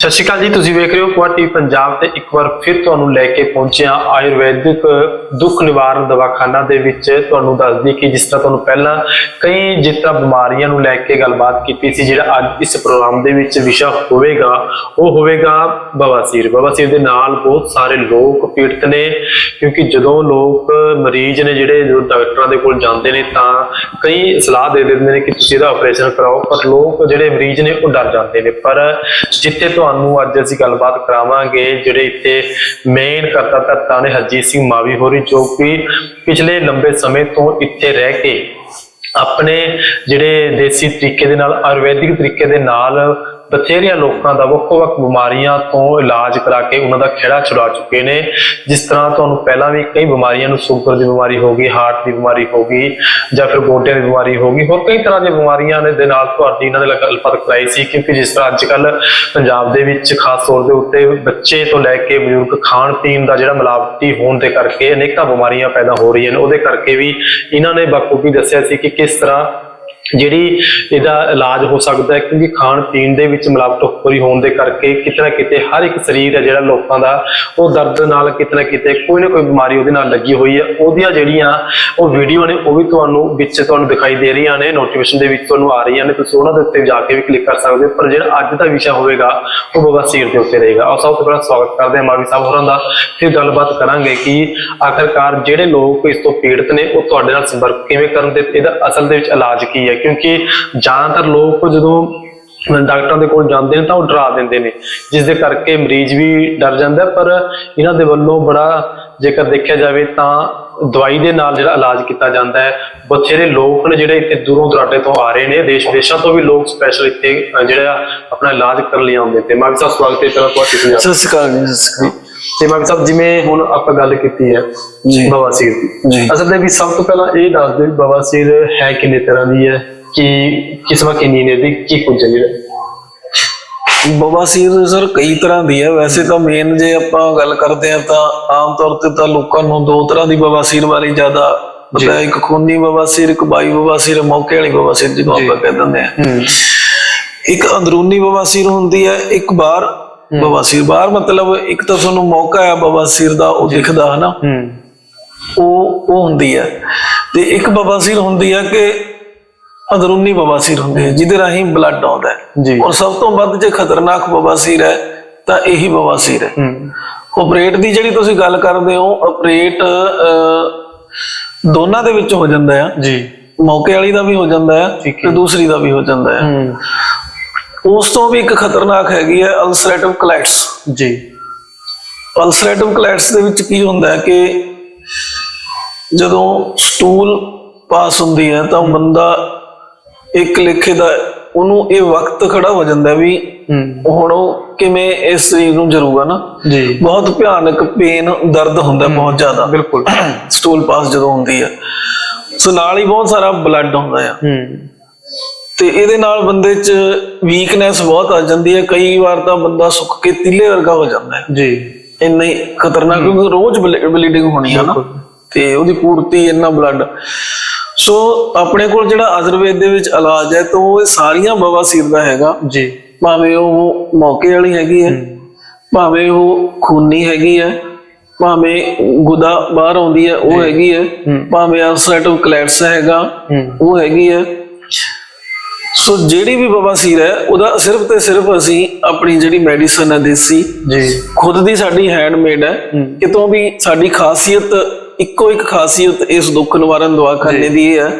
ਸਤਿ ਸ਼੍ਰੀ ਅਕਾਲ ਜੀ, ਤੁਸੀਂ ਵੇਖ ਰਹੇ ਹੋ ਪੁਆ ਟੀਵੀ ਪੰਜਾਬ ਤੇ ਇੱਕ ਵਾਰ ਫਿਰ ਤੁਹਾਨੂੰ ਲੈ ਕੇ ਪਹੁੰਚਿਆ ਆਯੁਰਵੈਦਿਕ ਦੁੱਖ ਨਿਵਾਰਨ ਦਵਾਖਾਨਾ ਦੇ ਵਿੱਚ। ਤੁਹਾਨੂੰ ਦੱਸਦੀ ਕਿ ਜਿਸ ਤਰ੍ਹਾਂ ਤੁਹਾਨੂੰ ਪਹਿਲਾਂ ਕਈ ਜਿਸ ਬਿਮਾਰੀਆਂ ਨੂੰ ਲੈ ਕੇ ਗੱਲਬਾਤ ਕੀਤੀ ਸੀ, ਜਿਹੜਾ ਅੱਜ ਇਸ ਪ੍ਰੋਗਰਾਮ ਦੇ ਵਿੱਚ ਵਿਸ਼ਾ ਹੋਵੇਗਾ, ਉਹ ਹੋਵੇਗਾ ਬਵਾਸੀਰ ਬਵਾਸੀਰ ਦੇ ਨਾਲ ਬਹੁਤ ਸਾਰੇ ਲੋਕ ਪੀੜਤ ਨੇ, ਕਿਉਂਕਿ ਜਦੋਂ ਲੋਕ ਮਰੀਜ਼ ਨੇ ਜਿਹੜੇ ਡਾਕਟਰਾਂ ਦੇ ਕੋਲ ਜਾਂਦੇ ਨੇ, ਤਾਂ ਕਈ ਸਲਾਹ ਦੇ ਦਿੰਦੇ ਨੇ ਕਿ ਤੁਸੀਂ ਇਹਦਾ ਆਪਰੇਸ਼ਨ ਕਰਾਓ, ਪਰ ਲੋਕ ਜਿਹੜੇ ਮਰੀਜ਼ ਨੇ, ਉਹ ਡਰ ਜਾਂਦੇ ਨੇ। ਪਰ ਜਿੱਥੇ ਤੁਹਾਨੂੰ ਅੱਜ ਅਸੀਂ ਗੱਲਬਾਤ ਕਰਾਵਾਂਗੇ ਜਿਹੜੇ ਇੱਥੇ ਮੇਨ ਕਰਤਾ ਧਰਤਾ ਨੇ ਹਰਜੀਤ ਸਿੰਘ ਮਾਵੀ ਹੋਰੀ, ਜੋ ਕਿ ਪਿਛਲੇ ਲੰਬੇ ਸਮੇਂ ਤੋਂ ਇੱਥੇ ਰਹਿ ਕੇ ਆਪਣੇ ਜਿਹੜੇ ਦੇਸੀ ਤਰੀਕੇ ਦੇ ਨਾਲ ਆਯੁਰਵੈਦਿਕ ਤਰੀਕੇ ਦੇ ਨਾਲ ਬਥੇਰੀਆਂ ਲੋਕਾਂ ਦਾ ਵੱਖੋ-ਵੱਖ ਬਿਮਾਰੀਆਂ ਤੋਂ ਇਲਾਜ ਕਰਾ ਕੇ ਉਹਨਾਂ ਦਾ ਖਿਹੜਾ ਛੁਡਾ ਚੁੱਕੇ ਨੇ। ਜਿਸ ਤਰ੍ਹਾਂ ਤੁਹਾਨੂੰ ਪਹਿਲਾਂ ਵੀ ਕਈ ਬਿਮਾਰੀਆਂ ਨੂੰ ਸ਼ੂਗਰ ਦੀ ਬਿਮਾਰੀ ਹੋ ਗਈ, ਹਾਰਟ ਦੀ ਬਿਮਾਰੀ ਹੋ ਗਈ ਜਾਂ ਫਿਰ ਗੋਡਿਆਂ ਦੀ ਬਿਮਾਰੀ ਹੋ ਗਈ, ਹੋਰ ਕਈ ਤਰ੍ਹਾਂ ਦੀਆਂ ਬਿਮਾਰੀਆਂ ਨੇ ਦੇ ਨਾਲ ਤੁਹਾਡੀ ਇਹਨਾਂ ਦੇ ਨਾਲ ਗੱਲਬਾਤ ਕਰਾਈ ਸੀ ਕਿਉਂਕਿ ਜਿਸ ਤਰ੍ਹਾਂ ਅੱਜ ਕੱਲ ਪੰਜਾਬ ਦੇ ਵਿੱਚ ਖਾਸ ਤੌਰ ਦੇ ਉੱਤੇ ਬੱਚੇ ਤੋਂ ਲੈ ਕੇ ਬਜ਼ੁਰਗ ਖਾਣ ਪੀਣ ਦਾ ਜਿਹੜਾ ਮਿਲਾਵਟੀ ਹੋਣ ਦੇ ਕਰਕੇ ਅਨੇਕਾਂ ਬਿਮਾਰੀਆਂ ਪੈਦਾ ਹੋ ਰਹੀਆਂ ਨੇ। ਉਹਦੇ ਕਰਕੇ ਵੀ ਇਹਨਾਂ ਨੇ ਬਾਖੂਬੀ ਦੱਸਿਆ ਸੀ ਕਿ ਕਿਸ ਤਰ੍ਹਾਂ ਜਿਹੜੀ ਇਹਦਾ ਇਲਾਜ ਹੋ ਸਕਦਾ ਹੈ, ਕਿਉਂਕਿ ਖਾਣ ਪੀਣ ਦੇ ਵਿੱਚ ਮਿਲਾਵਟ ਹੋਰੀ ਹੋਣ ਦੇ ਕਰਕੇ ਕਿਤੇ ਨਾ ਕਿਤੇ ਹਰ ਇੱਕ ਸਰੀਰ ਹੈ ਜਿਹੜਾ ਲੋਕਾਂ ਦਾ, ਉਹ ਦਰਦ ਨਾਲ ਕਿਤੇ ਨਾ ਕਿਤੇ ਕੋਈ ਨਾ ਕੋਈ ਬਿਮਾਰੀ ਉਹਦੇ ਨਾਲ ਲੱਗੀ ਹੋਈ ਹੈ। ਉਹਦੀਆਂ ਜਿਹੜੀਆਂ ਉਹ ਵੀਡੀਓ ਨੇ, ਉਹ ਵੀ ਤੁਹਾਨੂੰ ਵਿੱਚ ਤੁਹਾਨੂੰ ਦਿਖਾਈ ਦੇ ਰਹੀਆਂ ਨੇ ਨੋਟੀਫਿਕੇਸ਼ਨ ਦੇ ਵਿੱਚ ਤੁਹਾਨੂੰ ਆ ਰਹੀਆਂ ਨੇ। ਤੁਸੀਂ ਉਹਨਾਂ ਦੇ ਉੱਤੇ ਜਾ ਕੇ ਵੀ ਕਲਿੱਕ ਕਰ ਸਕਦੇ ਹੋ, ਪਰ ਜਿਹੜਾ ਅੱਜ ਦਾ ਵਿਸ਼ਾ ਹੋਵੇਗਾ, ਉਹ ਬਵਾਸੀਰ ਦੇ ਉੱਤੇ ਰਹੇਗਾ। ਔਰ ਸਭ ਤੋਂ ਪਹਿਲਾਂ ਸਵਾਗਤ ਕਰਦੇ ਹਾਂ ਮਾਵੀ ਸਾਹਿਬ ਹੋਰਾਂ ਦਾ, ਫਿਰ ਗੱਲਬਾਤ ਕਰਾਂਗੇ ਕਿ ਆਖਰਕਾਰ ਜਿਹੜੇ ਲੋਕ ਇਸ ਤੋਂ ਪੀੜਤ ਨੇ, ਉਹ ਤੁਹਾਡੇ ਨਾਲ ਸੰਪਰਕ ਕਿਵੇਂ ਕਰਨ ਤੇ ਇਹਦਾ ਅਸਲ ਦੇ ਵਿੱਚ ਇਲਾਜ ਕੀ ਹੈ ਕਿਉਂਕਿ ਜ਼ਿਆਦਾਤਰ ਲੋਕ ਜਦੋਂ ਡਾਕਟਰਾਂ ਦੇ ਕੋਲ ਜਾਂਦੇ ਨੇ ਤਾਂ ਉਹ ਡਰਾ ਦਿੰਦੇ ਨੇ ਜਿਸ ਦੇ ਕਰਕੇ ਮਰੀਜ਼ ਵੀ ਡਰ ਜਾਂਦਾ ਪਰ ਇਹਨਾਂ ਦੇ ਵੱਲੋਂ ਬੜਾ ਜੇਕਰ ਦੇਖਿਆ ਜਾਵੇ ਤਾਂ ਦਵਾਈ ਦੇ ਨਾਲ ਜਿਹੜਾ ਇਲਾਜ ਕੀਤਾ ਜਾਂਦਾ ਹੈ, ਬਥੇਰੇ ਲੋਕ ਨੇ ਜਿਹੜੇ ਇੱਥੇ ਦੂਰੋਂ ਦਰਾਡੇ ਤੋਂ ਆ ਰਹੇ ਨੇ, ਦੇਸ਼ ਵਿਦੇਸ਼ਾਂ ਤੋਂ ਵੀ ਲੋਕ ਸਪੈਸ਼ਲ ਇੱਥੇ ਜਿਹੜਾ ਆਪਣਾ ਇਲਾਜ ਕਰਨ ਲਈ ਆਉਂਦੇ ਤੇ ਮਾਵੀ ਸਾਹਿਬ ਸਵਾਗਤ ਹੈ ਪਹਿਲਾਂ ਤੁਹਾਡੀ ਸਤਿ ਸ਼੍ਰੀ ਅਕਾਲ ਜੀ, ਸਤਿ ਸ਼੍ਰੀ ਅਕਾਲ। ਤੇ ਮਾਵੀ ਸਾਹਿਬ ਜਿਵੇਂ ਹੁਣ ਆਪਾਂ ਗੱਲ ਕੀਤੀ ਹੈ। ਬਵਾਸੀਰ ਦੀ। ਅਸਲ ਦੇ ਵੀ ਸਭ ਤੋਂ ਪਹਿਲਾਂ ਇਹ ਦੱਸ ਦਿਓ ਬਵਾਸੀਰ ਹੈ ਕਿੰਨੇ ਤਰ੍ਹਾਂ ਦੀ ਹੈ ਕਿ ਕਿਸਮਾਂ ਕਿੰਨੀ ਨੇ ਦੀ ਕੀ ਕੁਝ ਹੈ। ਬਵਾਸੀਰ ਸਰ ਕਈ ਤਰ੍ਹਾਂ ਦੀ ਹੈ ਵੈਸੇ ਤਾਂ ਮੇਨ ਜੇ ਆਪਾਂ ਗੱਲ ਕਰਦੇ ਆ ਤਾਂ ਆਮ ਤੌਰ ਤੇ ਤਾਂ ਲੋਕਾਂ ਨੂੰ ਦੋ ਤਰ੍ਹਾਂ ਦੀ ਬਵਾਸੀਰ ਬਾਰੇ ਜ਼ਿਆਦਾ ਪਤਾ ਇੱਕ ਖੂਨੀ ਬਵਾਸੀਰ ਇੱਕ ਬਾਈ ਬਵਾਸੀਰ ਮੌਕੇ ਵਾਲੀ ਬਵਾਸੀਰ ਜਿਹਨੂੰ ਆਪਾਂ ਕਹਿ ਦਿੰਦੇ ਆ ਇੱਕ ਅੰਦਰੂਨੀ ਬਵਾਸੀਰ ਹੁੰਦੀ ਹੈ ਇੱਕ ਬਾਹਰ ਬਵਾਸੀਰ ਬਾਹਰ ਮਤਲਬ ਇੱਕ ਤਾਂ ਤੁਹਾਨੂੰ ਮੌਕਾ ਹੈ ਬਵਾਸੀਰ ਦਾ ਉਹ ਦਿਖਦਾ ਹੈ ਨਾ ਹੂੰ। ਉਹ ਉਹ ਹੁੰਦੀ ਹੈ ਤੇ ਇੱਕ ਬਵਾਸੀਰ ਹੁੰਦੀ ਹੈ ਕਿ ਅੰਦਰੂਨੀ ਬਵਾਸੀਰ ਹੁੰਦੀ ਹੈ ਜਿਹਦੇ ਰਾਹੀਂ ਬਲੱਡ ਆਉਂਦਾ ਹੈ। ਜੀ। ਔਰ ਸਭ ਤੋਂ ਵੱਧ ਜੇ ਖਤਰਨਾਕ ਬਵਾਸੀਰ ਹੈ ਤਾਂ ਇਹੀ ਬਵਾਸੀਰ ਹੈ। ਹੂੰ। ਆਪਰੇਟ ਦੀ ਜਿਹੜੀ ਤੁਸੀਂ ਗੱਲ ਕਰਦੇ ਹੋ ਆਪਰੇਟ ਦੋਨਾਂ ਦੇ ਵਿੱਚ ਹੋ ਜਾਂਦਾ ਹੈ ਜੀ। ਮੌਕੇ ਵਾਲੀ ਦਾ ਵੀ ਹੋ ਜਾਂਦਾ ਹੈ। ਤੇ ਦੂਸਰੀ ਦਾ ਵੀ ਹੋ ਜਾਂਦਾ ਹੂੰ। ਉਸ ਤੋਂ ਵੀ ਇੱਕ ਖਤਰਨਾਕ ਹੈਗੀ ਹੈ ਅਲਸਰੇਟਿਵ ਕਲੈਟਸ ਜੀ। ਅਲਸਰੇਟਿਵ ਕਲੈਟਸ ਦੇ ਵਿੱਚ ਕੀ ਹੁੰਦਾ ਹੈ ਕਿ ਜਦੋਂ ਸਟੂਲ ਪਾਸ ਹੁੰਦੀ ਹੈ ਤਾਂ ਬੰਦਾ ਇੱਕ ਲਿਖੇ ਦਾ ਉਹਨੂੰ ਇਹ ਵਕਤ ਖੜਾ ਹੋ ਜਾਂਦਾ ਵੀ ਹੁਣ ਉਹ ਕਿਵੇਂ ਇਸ ਸਰੀਰ ਨੂੰ ਜਰੂਗਾ ਨਾ। ਜੀ। ਬਹੁਤ ਭਿਆਨਕ ਪੇਨ ਦਰਦ ਹੁੰਦਾ ਬਹੁਤ ਜ਼ਿਆਦਾ। ਬਿਲਕੁਲ। ਸਟੂਲ ਪਾਸ ਜਦੋਂ ਹੁੰਦੀ ਹੈ। ਸੋ ਨਾਲ ਹੀ ਬਹੁਤ ਸਾਰਾ ਬਲੱਡ ਹੁੰਦਾ ਆ। ਹੂੰ। ਤੇ ਇਹਦੇ ਨਾਲ ਬੰਦੇ 'ਚ ਵੀਕਨੈਸ ਬਹੁਤ ਆ ਜਾਂਦੀ ਹੈ। ਕਈ ਵਾਰ ਤਾਂ ਬੰਦਾ ਸੁੱਕ ਕੇ ਤਿੱਲੇ ਵਰਗਾ ਹੋ ਜਾਂਦਾ ਹੈ। ਜੀ। ਇੰਨਾ ਹੀ ਖਤਰਨਾਕ ਕਿਉਂਕਿ ਰੋਜ਼ ਬਲੀਡਿੰਗ ਹੋਣੀ ਹੈ ਨਾ। ਤੇ ਉਹਦੀ ਪੂਰਤੀ ਇੰਨਾ ਬਲੱਡ ਸੋ ਆਪਣੇ ਕੋਲ ਜਿਹੜਾ ਆਯੁਰਵੇਦ ਦੇ ਵਿੱਚ ਇਲਾਜ ਹੈ ਤਾਂ ਉਹ ਇਹ ਸਾਰੀਆਂ ਬਵਾਸੀਰ ਦਾ ਹੈਗਾ। ਜੀ। ਭਾਵੇਂ ਉਹ ਮੌਕੇ ਵਾਲੀ ਹੈਗੀ ਹੈ ਭਾਵੇਂ ਉਹ ਖੂਨੀ ਹੈਗੀ ਹੈ ਭਾਵੇਂ ਗੁਦਾ ਬਾਹਰ ਆਉਂਦੀ ਹੈ ਉਹ ਹੈਗੀ ਹੈ। ਭਾਵੇਂ ਅਲਸਰੇਟਿਵ ਕਲੈਟਸ ਹੈਗਾ ਉਹ ਹੈਗੀ ਹੈ। ਸੋ ਜਿਹੜੀ ਵੀ ਬਵਾਸੀਰ ਹੈ ਉਹਦਾ ਸਿਰਫ ਤੇ ਸਿਰਫ ਅਸੀਂ ਆਪਣੀ ਜਿਹੜੀ ਮੈਡੀਸਨ ਹੈ ਦੇਸੀ ਜੀ। ਖੁਦ ਦੀ ਸਾਡੀ ਹੈਂਡਮੇਡ ਹੈ ਕਿਤੋਂ ਵੀ ਸਾਡੀ ਖਾਸੀਅਤ ਇੱਕੋ ਇੱਕ ਖਾਸੀਅਤ ਇਸ ਦੁੱਖ ਨਿਵਾਰਨ ਦਵਾਖਾਨੇ ਦੀ ਇਹ ਹੈ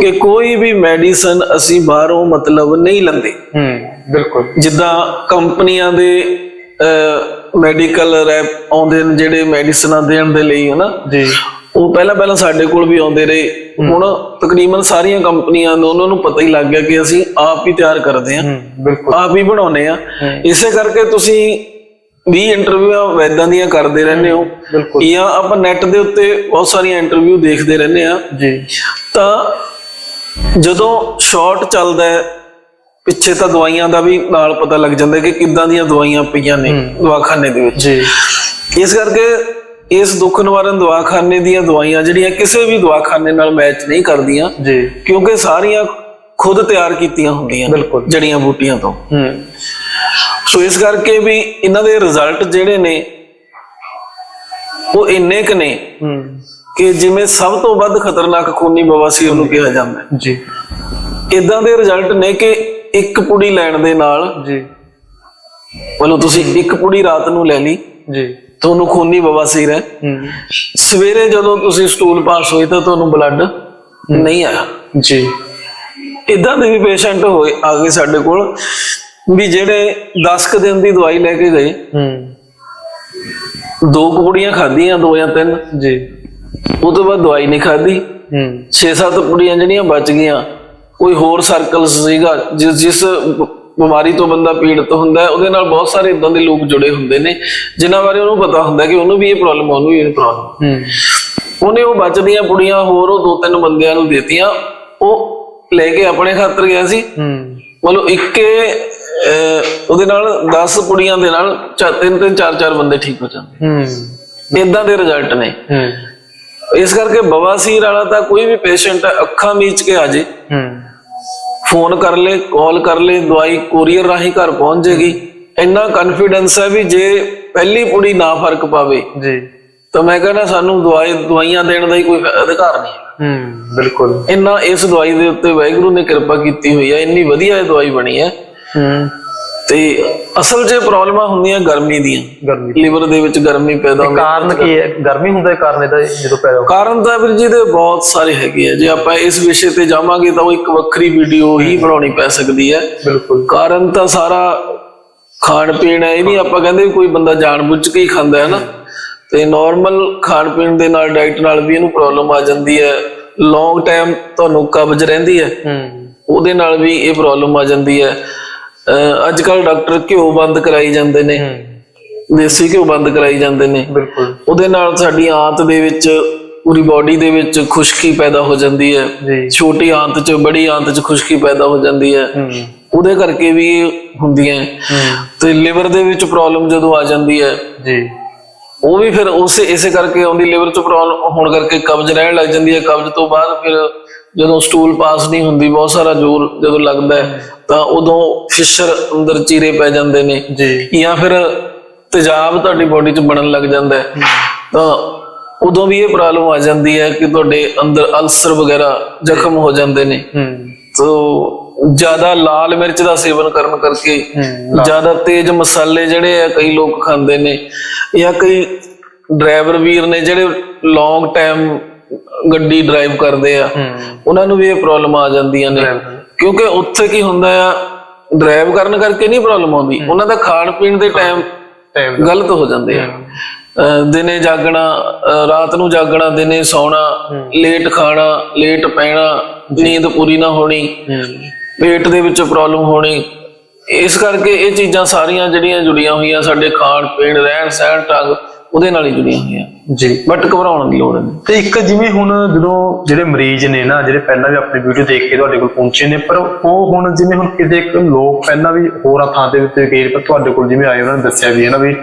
ਕਿ ਕੋਈ ਵੀ ਮੈਡੀਸਨ ਅਸੀਂ ਬਾਹਰੋਂ ਮਤਲਬ ਨਹੀਂ ਲੈਂਦੇ। ਹੂੰ ਬਿਲਕੁਲ। ਜਿੱਦਾਂ ਕੰਪਨੀਆਂ ਦੇ ਮੈਡੀਕਲ ਰੈਪ ਆਉਂਦੇ ਨੇ ਜਿਹੜੇ ਮੈਡੀਸਨਾਂ ਦੇਣ ਦੇ ਲਈ ਹਨਾ? ਜੀ। ਉਹ ਪਹਿਲਾਂ ਪਹਿਲਾਂ ਸਾਡੇ ਕੋਲ ਵੀ ਆਉਂਦੇ ਰਹੇ। ਹੁਣ ਤਕਰੀਬਨ ਸਾਰੀਆਂ ਕੰਪਨੀਆਂ ਨੂੰ ਉਹਨਾਂ ਨੂੰ ਪਤਾ ਹੀ ਲੱਗ ਗਿਆ ਕਿ ਅਸੀਂ ਆਪ ਹੀ ਤਿਆਰ ਕਰਦੇ ਬਿਲਕੁਲ। ਆਪ ਹੀ ਬਣਾਉਨੇ ਆ ਇਸੇ ਕਰਕੇ ਤੁਸੀਂ 20 ਇੰਟਰਵਿਊਆਂ ਵੈਦਾਂ ਦੀਆਂ ਕਰਦੇ ਰਹਿੰਦੇ ਹੋ। ਜਾਂ ਆਪਾਂ ਨੈਟ ਦੇ ਉੱਤੇ ਬਹੁਤ ਸਾਰੀਆਂ ਇੰਟਰਵਿਊ ਦੇਖਦੇ ਰਹਿੰਦੇ ਆ ਜੀ। ਤਾਂ ਜਦੋਂ ਸ਼ਾਰਟ ਚੱਲਦਾ ਹੈ ਪਿੱਛੇ ਤਾਂ ਦਵਾਈਆਂ ਦਾ ਵੀ ਨਾਲ ਪਤਾ ਲੱਗ ਜਾਂਦਾ ਕਿ ਕਿੱਦਾਂ ਦੀਆਂ ਦਵਾਈਆਂ ਪਈਆਂ ਨੇ ਦਵਾਖਾਨੇ ਦੇ ਵਿੱਚ। ਜੀ। ਇਸ ਕਰਕੇ ਇਸ ਦੁੱਖ ਨਿਵਾਰਨ ਦਵਾਖਾਨੇ ਦੀਆਂ ਦਵਾਈਆਂ ਜਿਹੜੀਆਂ ਕਿਸੇ ਵੀ ਦਵਾਖਾਨੇ ਨਾਲ ਮੈਚ ਨਹੀਂ ਕਰਦੀਆਂ ਜੀ। ਕਿਉਂਕਿ ਸਾਰੀਆਂ ਖੁਦ ਤਿਆਰ ਕੀਤੀਆਂ ਹੁੰਦੀਆਂ ਜੜੀਆਂ ਬੂਟੀਆਂ ਤੋਂ। ਹੂੰ। ਸੋ ਇਸ ਕਰਕੇ ਵੀ ਇਹਨਾਂ ਦੇ ਰਿਜ਼ਲਟ ਜਿਹੜੇ ਨੇ ਉਹ ਇੰਨੇ ਕ ਨੇ ਹੂੰ। ਕਿ ਜਿਵੇਂ ਸਭ ਤੋਂ ਵੱਧ ਖਤਰਨਾਕ ਖੂਨੀ ਬਵਾਸੀਰ ਨੂੰ ਕਿਹਾ ਜਾਂਦਾ ਹੈ। ਜੀ। ਇਦਾਂ ਦੇ ਰਿਜ਼ਲਟ ਨੇ ਕਿ ਇੱਕ ਪੁੜੀ ਲੈਣ ਦੇ ਨਾਲ ਜੀ। ਮਤਲਬ ਤੁਸੀਂ ਇੱਕ ਪੁੜੀ ਰਾਤ ਨੂੰ ਲੈ ਲਈ। ਜੀ। ਤੁਹਾਨੂੰ ਖੂਨੀ ਬਵਾਸੀਰ ਹੈ। ਸਵੇਰੇ ਜਦੋਂ ਤੁਸੀਂ ਸਟੂਲ ਪਾਸ ਹੋਏ ਤਾਂ ਤੁਹਾਨੂੰ ਬਲੱਡ ਨਹੀਂ ਆਇਆ। ਜੀ। ਇਦਾਂ ਦੇ ਵੀ ਪੇਸ਼ੈਂਟ ਹੋਏ ਆ ਗਏ ਸਾਡੇ ਕੋਲ ਵੀ ਜਿਹੜੇ 10 ਕੁ ਦਿਨ ਦੀ ਦਵਾਈ ਲੈ ਕੇ ਗਏ। ਹੂੰ। ਦੋ ਕੁੜੀਆਂ ਖਾਧੀਆਂ ਦੋ ਜਾਂ ਤਿੰਨ। ਜੀ। ਉਹ ਤੋਂ ਬਾਅਦ ਦਵਾਈ ਨਹੀਂ ਖਾਧੀ। ਹੂੰ। 6-7 ਕੁੜੀਆਂ ਜਿਹੜੀਆਂ ਬਚ ਗਈਆਂ। ਕੋਈ ਹੋਰ ਸਰਕਲ ਸੀਗਾ ਜਿਸ ਜਿਸ ਬਿਮਾਰੀ ਤੋਂ ਬੰਦਾ ਪੀੜਤ ਹੁੰਦਾ ਹੈ ਉਹਦੇ ਨਾਲ ਬਹੁਤ ਸਾਰੇ ਇਦਾਂ ਦੇ ਲੋਕ ਜੁੜੇ ਹੁੰਦੇ ਨੇ ਜਿਨ੍ਹਾਂ ਬਾਰੇ ਉਹਨੂੰ ਪਤਾ ਹੁੰਦਾ ਕਿ ਉਹਨੂੰ ਵੀ ਇਹ ਪ੍ਰੋਬਲਮ ਉਹਨੂੰ ਵੀ ਇਹ ਪ੍ਰੋਬਲਮ ਹੂੰ। ਉਹਨੇ ਉਹ ਬਚਦੀਆਂ ਕੁੜੀਆਂ ਹੋਰ ਉਹ ਦੋ ਤਿੰਨ ਬੰਦਿਆਂ ਨੂੰ ਦਿੱਤੀਆਂ ਉਹ ਲੈ ਕੇ ਆਪਣੇ ਖਾਤਰ ਗਿਆ ਸੀ। ਹੂੰ। ਮਤਲਬ ਇੱਕੇ ਉਹਦੇ ਨਾਲ 10 ਕੁੜੀਆਂ ਦੇ ਨਾਲ ਤਿੰਨ ਤਿੰਨ ਚਾਰ ਚਾਰ ਬੰਦੇ ਠੀਕ ਹੋ ਜਾਂਦੇ। ਹੂੰ। ਇਦਾਂ ਦੇ ਰਿਜ਼ਲਟ ਨੇ। ਹੂੰ। ਇਸ ਕਰਕੇ ਬਵਾਸੀਰ ਵਾਲਾ ਤਾਂ ਕੋਈ ਵੀ ਪੇਸ਼ੈਂਟ ਅੱਖਾਂ ਮੀਚ ਕੇ ਆ ਜੇ। ਹੂੰ। ਫੋਨ ਕਰ ਲੇ ਕਾਲ ਕਰ ਲੇ ਦਵਾਈ ਕੋਰੀਅਰ ਰਾਹੀਂ ਘਰ ਪਹੁੰਚ ਜੇਗੀ। ਇੰਨਾ ਕੌਨਫੀਡੈਂਸ ਹੈ ਵੀ ਜੇ ਪਹਿਲੀ ਪੁੜੀ ਨਾ ਫ਼ਰਕ ਪਾਵੇ ਜੀ। ਤਾਂ ਮੈਂ ਕਹਿੰਦਾ ਸਾਨੂੰ ਦਵਾਈ ਦਵਾਈਆਂ ਦੇਣ ਦਾ ਹੀ ਕੋਈ ਅਧਿਕਾਰ ਨਹੀਂ ਹੈ। ਬਿਲਕੁਲ। ਇੰਨਾ ਇਸ ਦਵਾਈ ਦੇ ਉੱਤੇ ਵਾਹਿਗੁਰੂ ਨੇ ਕਿਰਪਾ ਕੀਤੀ ਹੋਈ ਹੈ ਇੰਨੀ ਵਧੀਆ ਇਹ ਦਵਾਈ ਬਣੀ ਹੈ। ਹੂੰ। ਤੇ ਅਸਲ 'ਚ ਪ੍ਰੋਬਲਮਾਂ ਹੁੰਦੀਆਂ ਗਰਮੀ ਦੀਆਂ। ਗਰਮੀ ਲਿਵਰ ਦੇ ਵਿੱਚ ਗਰਮੀ ਪੈਦਾ ਹੁੰਦੀ ਕਾਰਨ ਕੀ ਹੈ? ਗਰਮੀ ਹੁੰਦਾ ਹੈ ਕਾਰਨ ਇਹਦਾ ਜਦੋਂ ਪੈਦਾ ਹੁੰਦਾ। ਕਾਰਨ ਤਾਂ ਵੀਰ ਜੀ ਦੇ ਬਹੁਤ ਸਾਰੇ ਹੈਗੇ ਆ। ਜੇ ਆਪਾਂ ਇਸ ਵਿਸ਼ੇ ਤੇ ਜਾਵਾਂਗੇ ਤਾਂ ਉਹ ਇੱਕ ਵੱਖਰੀ ਵੀਡੀਓ ਹੀ ਬਣਾਉਣੀ ਪੈ ਸਕਦੀ ਹੈ। ਬਿਲਕੁਲ। ਕਾਰਨ ਤਾਂ ਸਾਰਾ ਖਾਣ ਪੀਣ ਹੈ ਇਹ ਨਹੀਂ ਆਪਾਂ ਕਹਿੰਦੇ ਕੋਈ ਬੰਦਾ ਜਾਣਬੁੱਝ ਕੇ ਹੀ ਖਾਂਦਾ ਹੈ ਨਾ। ਤੇ ਨਾਰਮਲ ਖਾਣ ਪੀਣ ਦੇ ਨਾਲ ਡਾਈਟ ਨਾਲ ਵੀ ਇਹਨੂੰ ਪ੍ਰੋਬਲਮ ਆ ਜਾਂਦੀ ਹੈ। ਲੌਂਗ ਟਾਈਮ ਤੁਹਾਨੂੰ ਕਬਜ਼ ਰਹਿੰਦੀ ਹੈ। ਹੂੰ। ਉਹਦੇ ਨਾਲ ਵੀ ਇਹ ਪ੍ਰੋਬਲਮ ਆ ਜਾਂਦੀ ਹੈ। ਅੱਜ ਕੱਲ ਡਾਕਟਰ ਘਿਓ ਬੰਦ ਕਰਾਈ ਜਾਂਦੇ ਨੇ। ਦੇਸੀ ਘਿਓ ਬੰਦ ਕਰਾਈ ਜਾਂਦੇ ਨੇ। ਬਿਲਕੁਲ। ਉਹਦੇ ਨਾਲ ਸਾਡੀ ਆਂਤ ਦੇ ਵਿੱਚ ਪੂਰੀ ਬਾਡੀ ਦੇ ਵਿੱਚ ਖੁਸ਼ਕੀ ਪੈਦਾ ਹੋ ਜਾਂਦੀ ਹੈ। ਛੋਟੀ ਆਂਤ 'ਚ ਬੜੀ ਆਂਤ 'ਚ ਖੁਸ਼ਕੀ ਪੈਦਾ ਹੋ ਜਾਂਦੀ ਹੈ। ਉਹਦੇ ਕਰਕੇ ਵੀ ਹੁੰਦੀਆਂ ਤੇ ਲਿਵਰ ਦੇ ਵਿੱਚ ਪ੍ਰੋਬਲਮ ਜਦੋਂ ਆ ਜਾਂਦੀ ਹੈ ਜੀ। ਉਹ ਵੀ ਫਿਰ ਉਸੇ ਇਸੇ ਕਰਕੇ ਆਉਂਦੀ ਲਿਵਰ 'ਚ ਪ੍ਰੋਬਲਮ ਹੋਣ ਕਰਕੇ ਕਬਜ਼ ਰਹਿਣ ਲੱਗ ਜਾਂਦੀ ਹੈ। ਕਬਜ਼ ਤੋਂ ਬਾਅਦ ਫਿਰ ਜਦੋਂ ਸਟੂਲ ਪਾਸ ਨਹੀਂ ਹੁੰਦੀ ਬਹੁਤ ਸਾਰਾ ਜ਼ੋਰ ਜਦੋਂ ਲੱਗਦਾ ਹੈ ਤਾਂ ਉਦੋਂ ਫਿਸ਼ਰ ਅੰਦਰ ਚੀਰੇ ਪੈ ਜਾਂਦੇ ਨੇ। ਜੀ। ਜਾਂ ਫਿਰ ਤੇਜ਼ਾਬ ਤੁਹਾਡੀ ਬਾਡੀ 'ਚ ਬਣਨ ਲੱਗ ਜਾਂਦਾ ਹੈ। ਤਾਂ ਉਦੋਂ ਵੀ ਇਹ ਪ੍ਰੋਬਲਮ ਆ ਜਾਂਦੀ ਹੈ ਕਿ ਤੁਹਾਡੇ ਅੰਦਰ ਅਲਸਰ ਵਗੈਰਾ ਜ਼ਖਮ ਹੋ ਜਾਂਦੇ ਨੇ। ਹੂੰ। ਤੋ ਜ਼ਿਆਦਾ ਲਾਲ ਮਿਰਚ ਦਾ ਸੇਵਨ ਕਰਨ ਕਰਕੇ ਜ਼ਿਆਦਾ ਤੇਜ਼ ਮਸਾਲੇ ਜਿਹੜੇ ਆ ਕਈ ਲੋਕ ਖਾਂਦੇ ਨੇ ਜਾਂ ਕਈ ਡਰਾਈਵਰ ਵੀਰ ਨੇ ਜਿਹੜੇ ਲੌਂਗ ਟਾਈਮ ਗੱਡੀ ਡਰਾਈਵ ਕਰਦੇ ਆ ਉਹਨਾਂ ਨੂੰ ਵੀ ਇਹ ਪ੍ਰੋਬਲਮ ਆ ਜਾਂਦੀਆਂ ਨੇ। ਕਿਉਂਕਿ ਉੱਥੇ ਕੀ ਹੁੰਦਾ ਆ ਡਰਾਈਵ ਕਰਨ ਕਰਕੇ ਨਹੀਂ ਪ੍ਰੋਬਲਮ ਆਉਂਦੀ ਉਹਨਾਂ ਦਾ ਖਾਣ ਪੀਣ ਦੇ ਟਾਈਮ ਗਲਤ ਹੋ ਜਾਂਦੇ ਆ। ਦਿਨੇ ਜਾਗਣਾ ਰਾਤ ਨੂੰ ਜਾਗਣਾ ਦਿਨੇ ਸੌਣਾ ਲੇਟ ਖਾਣਾ ਲੇਟ ਪੈਣਾ ਨੀਂਦ ਪੂਰੀ ਨਾ ਹੋਣੀ। ਪੇਟ ਦੇ ਵਿੱਚ ਪ੍ਰੋਬਲਮ ਹੋਣੀ, ਇਸ ਕਰਕੇ ਇਹ ਚੀਜ਼ਾਂ ਸਾਰੀਆਂ ਜਿਹੜੀਆਂ ਜੁੜੀਆਂ ਹੋਈਆਂ ਸਾਡੇ ਖਾਣ ਪੀਣ ਰਹਿਣ ਸਹਿਣ ਢੰਗ ਉਹਦੇ ਨਾਲ ਹੀ ਜੁੜੀਆਂ ਹੋਈਆਂ। ਜੀ। ਬਟ ਘਬਰਾਉਣ ਦੀ ਲੋੜ ਨਹੀਂ। ਤੇ ਇੱਕ ਜਿਵੇਂ ਹੁਣ ਜਦੋਂ ਜਿਹੜੇ ਮਰੀਜ਼ ਨੇ ਨਾ ਜਿਹੜੇ ਪਹਿਲਾਂ ਵੀ ਆਪਣੀ ਵੀਡੀਓ ਦੇਖ ਕੇ ਤੁਹਾਡੇ ਕੋਲ ਪਹੁੰਚੇ ਨੇ ਪਰ ਉਹ ਹੁਣ ਜਿਵੇਂ ਹੁਣ ਕਿਤੇ ਇੱਕ ਲੋਕ ਪਹਿਲਾਂ ਵੀ ਹੋਰਾਂ ਥਾਂ ਦੇ ਉੱਤੇ ਗਏ ਪਰ ਤੁਹਾਡੇ ਕੋਲ ਜਿਵੇਂ ਆਏ ਉਹਨਾਂ ਨੇ ਦੱਸਿਆ ਵੀ ਹੈ ਨਾ ਵੀ।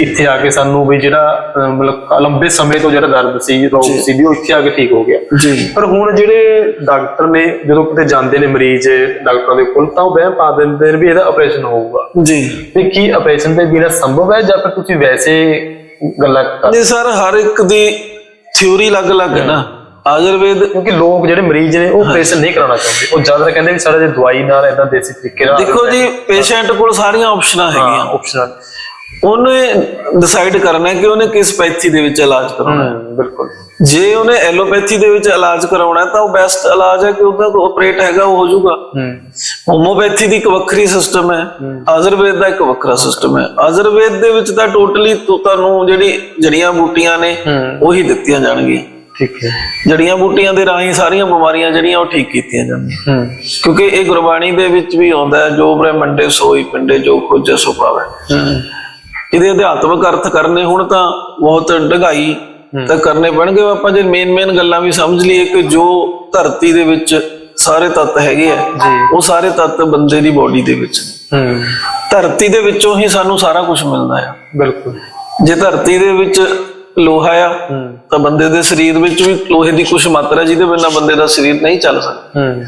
ਇੱਥੇ ਆ ਕੇ ਸਾਨੂੰ ਵੀ ਜਿਹੜਾ ਮਤਲਬ ਲੰਬੇ ਸਮੇਂ ਤੋਂ ਜਿਹੜਾ ਦਰਦ ਸੀ ਰੋਗ ਸੀ ਵੀ ਉਹ ਇੱਥੇ ਆ ਕੇ ਠੀਕ ਹੋ ਗਿਆ। ਜੀ। ਪਰ ਹੁਣ ਜਿਹੜੇ ਡਾਕਟਰ ਨੇ ਜਦੋਂ ਕਿਤੇ ਜਾਂਦੇ ਨੇ ਮਰੀਜ਼ ਡਾਕਟਰਾਂ ਦੇ ਕੋਲ ਤਾਂ ਉਹ ਵਹਿਮ ਪਾ ਦਿੰਦੇ ਨੇ ਵੀ ਇਹਦਾ ਆਪਰੇਸ਼ਨ ਹੋਊਗਾ। ਜੀ। ਵੀ ਕੀ ਆਪਰੇਸ਼ਨ ਦੇ ਬਿਨਾਂ ਸੰਭਵ ਹੈ ਜਾਂ ਫਿਰ ਤੁਸੀਂ ਵੈਸੇ ਗੱਲਾਂ ਕਰ ਜੀ ਸਰ ਹਰ ਇੱਕ ਦੀ ਥਿਊਰੀ ਅਲੱਗ-ਅਲੱਗ ਹੈ ਨਾ। ਆਯੁਰਵੇਦ ਕਿਉਂਕਿ ਲੋਕ ਜਿਹੜੇ ਮਰੀਜ਼ ਨੇ ਉਹ ਆਪਰੇਸ਼ਨ ਨਹੀਂ ਕਰਾਉਣਾ ਚਾਹੁੰਦੇ। ਉਹ ਜ਼ਿਆਦਾ ਕਹਿੰਦੇ ਵੀ ਸਾਡਾ ਜੇ ਦਵਾਈ ਨਾਲ ਇਦਾਂ ਦੇਸੀ ਤਰੀਕੇ ਨਾਲ ਦੇਖੋ ਜੀ ਪੇਸ਼ੈਂਟ ਕੋਲ ਸਾਰੀਆਂ ਆਪਸ਼ਨਾਂ ਹੈਗੀਆਂ। ਆਪਸ਼ਨ ਉਹਨੇ ਡਿਸਾਈਡ ਕਰਨਾ ਹੈ ਕਿ ਉਹਨੇ ਕਿਸ ਪੈਥੀ ਦੇ ਵਿੱਚ ਇਲਾਜ ਕਰਾਉਣਾ ਹੈ। ਬਿਲਕੁਲ। ਜੇ ਉਹਨੇ ਐਲੋਪੈਥੀ ਦੇ ਵਿੱਚ ਇਲਾਜ ਕਰਾਉਣਾ ਹੈ ਤਾਂ ਉਹ ਬੈਸਟ ਇਲਾਜ ਹੈ ਕਿ ਉਹਦਾ ਆਪਰੇਟ ਹੈਗਾ ਉਹ ਹੋ ਜਾਊਗਾ। ਹੋਮੋਪੈਥੀ ਦੀ ਇੱਕ ਵੱਖਰੀ ਸਿਸਟਮ ਹੈ ਆਯੁਰਵੇਦ ਦਾ ਇੱਕ ਵੱਖਰਾ ਸਿਸਟਮ ਹੈ। ਆਯੁਰਵੇਦ ਦੇ ਵਿੱਚ ਤਾਂ ਟੋਟਲੀ ਤੁਹਾਨੂੰ ਜਿਹੜੀ ਜੜੀਆਂ ਬੂਟੀਆਂ ਨੇ ਉਹੀ ਦਿੱਤੀਆਂ ਜਾਣਗੀਆਂ। ਠੀਕ ਹੈ। ਜੜੀਆਂ ਬੂਟੀਆਂ ਦੇ ਰਾਹੀਂ ਸਾਰੀਆਂ ਬਿਮਾਰੀਆਂ ਜਿਹੜੀਆਂ ਉਹ ਠੀਕ ਕੀਤੀਆਂ ਜਾਂਦੀਆਂ ਕਿਉਂਕਿ ਇਹ ਗੁਰਬਾਣੀ ਦੇ ਵਿੱਚ ਵੀ ਆਉਂਦਾ ਹੈ ਜੋ ਬ੍ਰਹਮੰਡੇ ਸੋਈ ਪਿੰਡੇ ਜੋ ਖੋਜੇ ਸੋ ਪਾਵੇ ਹੂੰ। ਇਹਦੇ ਅਧਿਆਤਮਕ ਅਰਥ ਕਰਨੇ ਹੁਣ ਤਾਂ ਬਹੁਤ ਡਗਾਈ ਤਾਂ ਕਰਨੇ ਪੈਣਗੇ। ਆਪਾਂ ਜੇ ਮੇਨ ਮੇਨ ਗੱਲਾਂ ਵੀ ਸਮਝ ਲਈਏ ਕਿ ਜੋ ਧਰਤੀ ਦੇ ਵਿੱਚ ਸਾਰੇ ਤੱਤ ਹੈਗੇ ਆ ਉਹ ਸਾਰੇ ਤੱਤ ਬੰਦੇ ਦੀ ਬਾਡੀ ਦੇ ਵਿੱਚ ਹੂੰ। ਧਰਤੀ ਦੇ ਵਿੱਚੋਂ ਹੀ ਸਾਨੂੰ ਸਾਰਾ ਕੁਝ ਮਿਲਦਾ ਆ। ਬਿਲਕੁਲ। ਜੇ ਧਰਤੀ ਦੇ ਵਿੱਚ ਲੋਹਾ ਆ ਹੂੰ। ਤਾਂ ਬੰਦੇ ਦੇ ਸਰੀਰ ਵਿੱਚ ਵੀ ਲੋਹੇ ਦੀ ਕੁਝ ਮਾਤਰਾ ਜਿਹਦੇ ਬਿਨਾਂ ਬੰਦੇ ਦਾ ਸਰੀਰ ਨਹੀਂ ਚੱਲ ਸਕਦਾ। ਹੂੰ।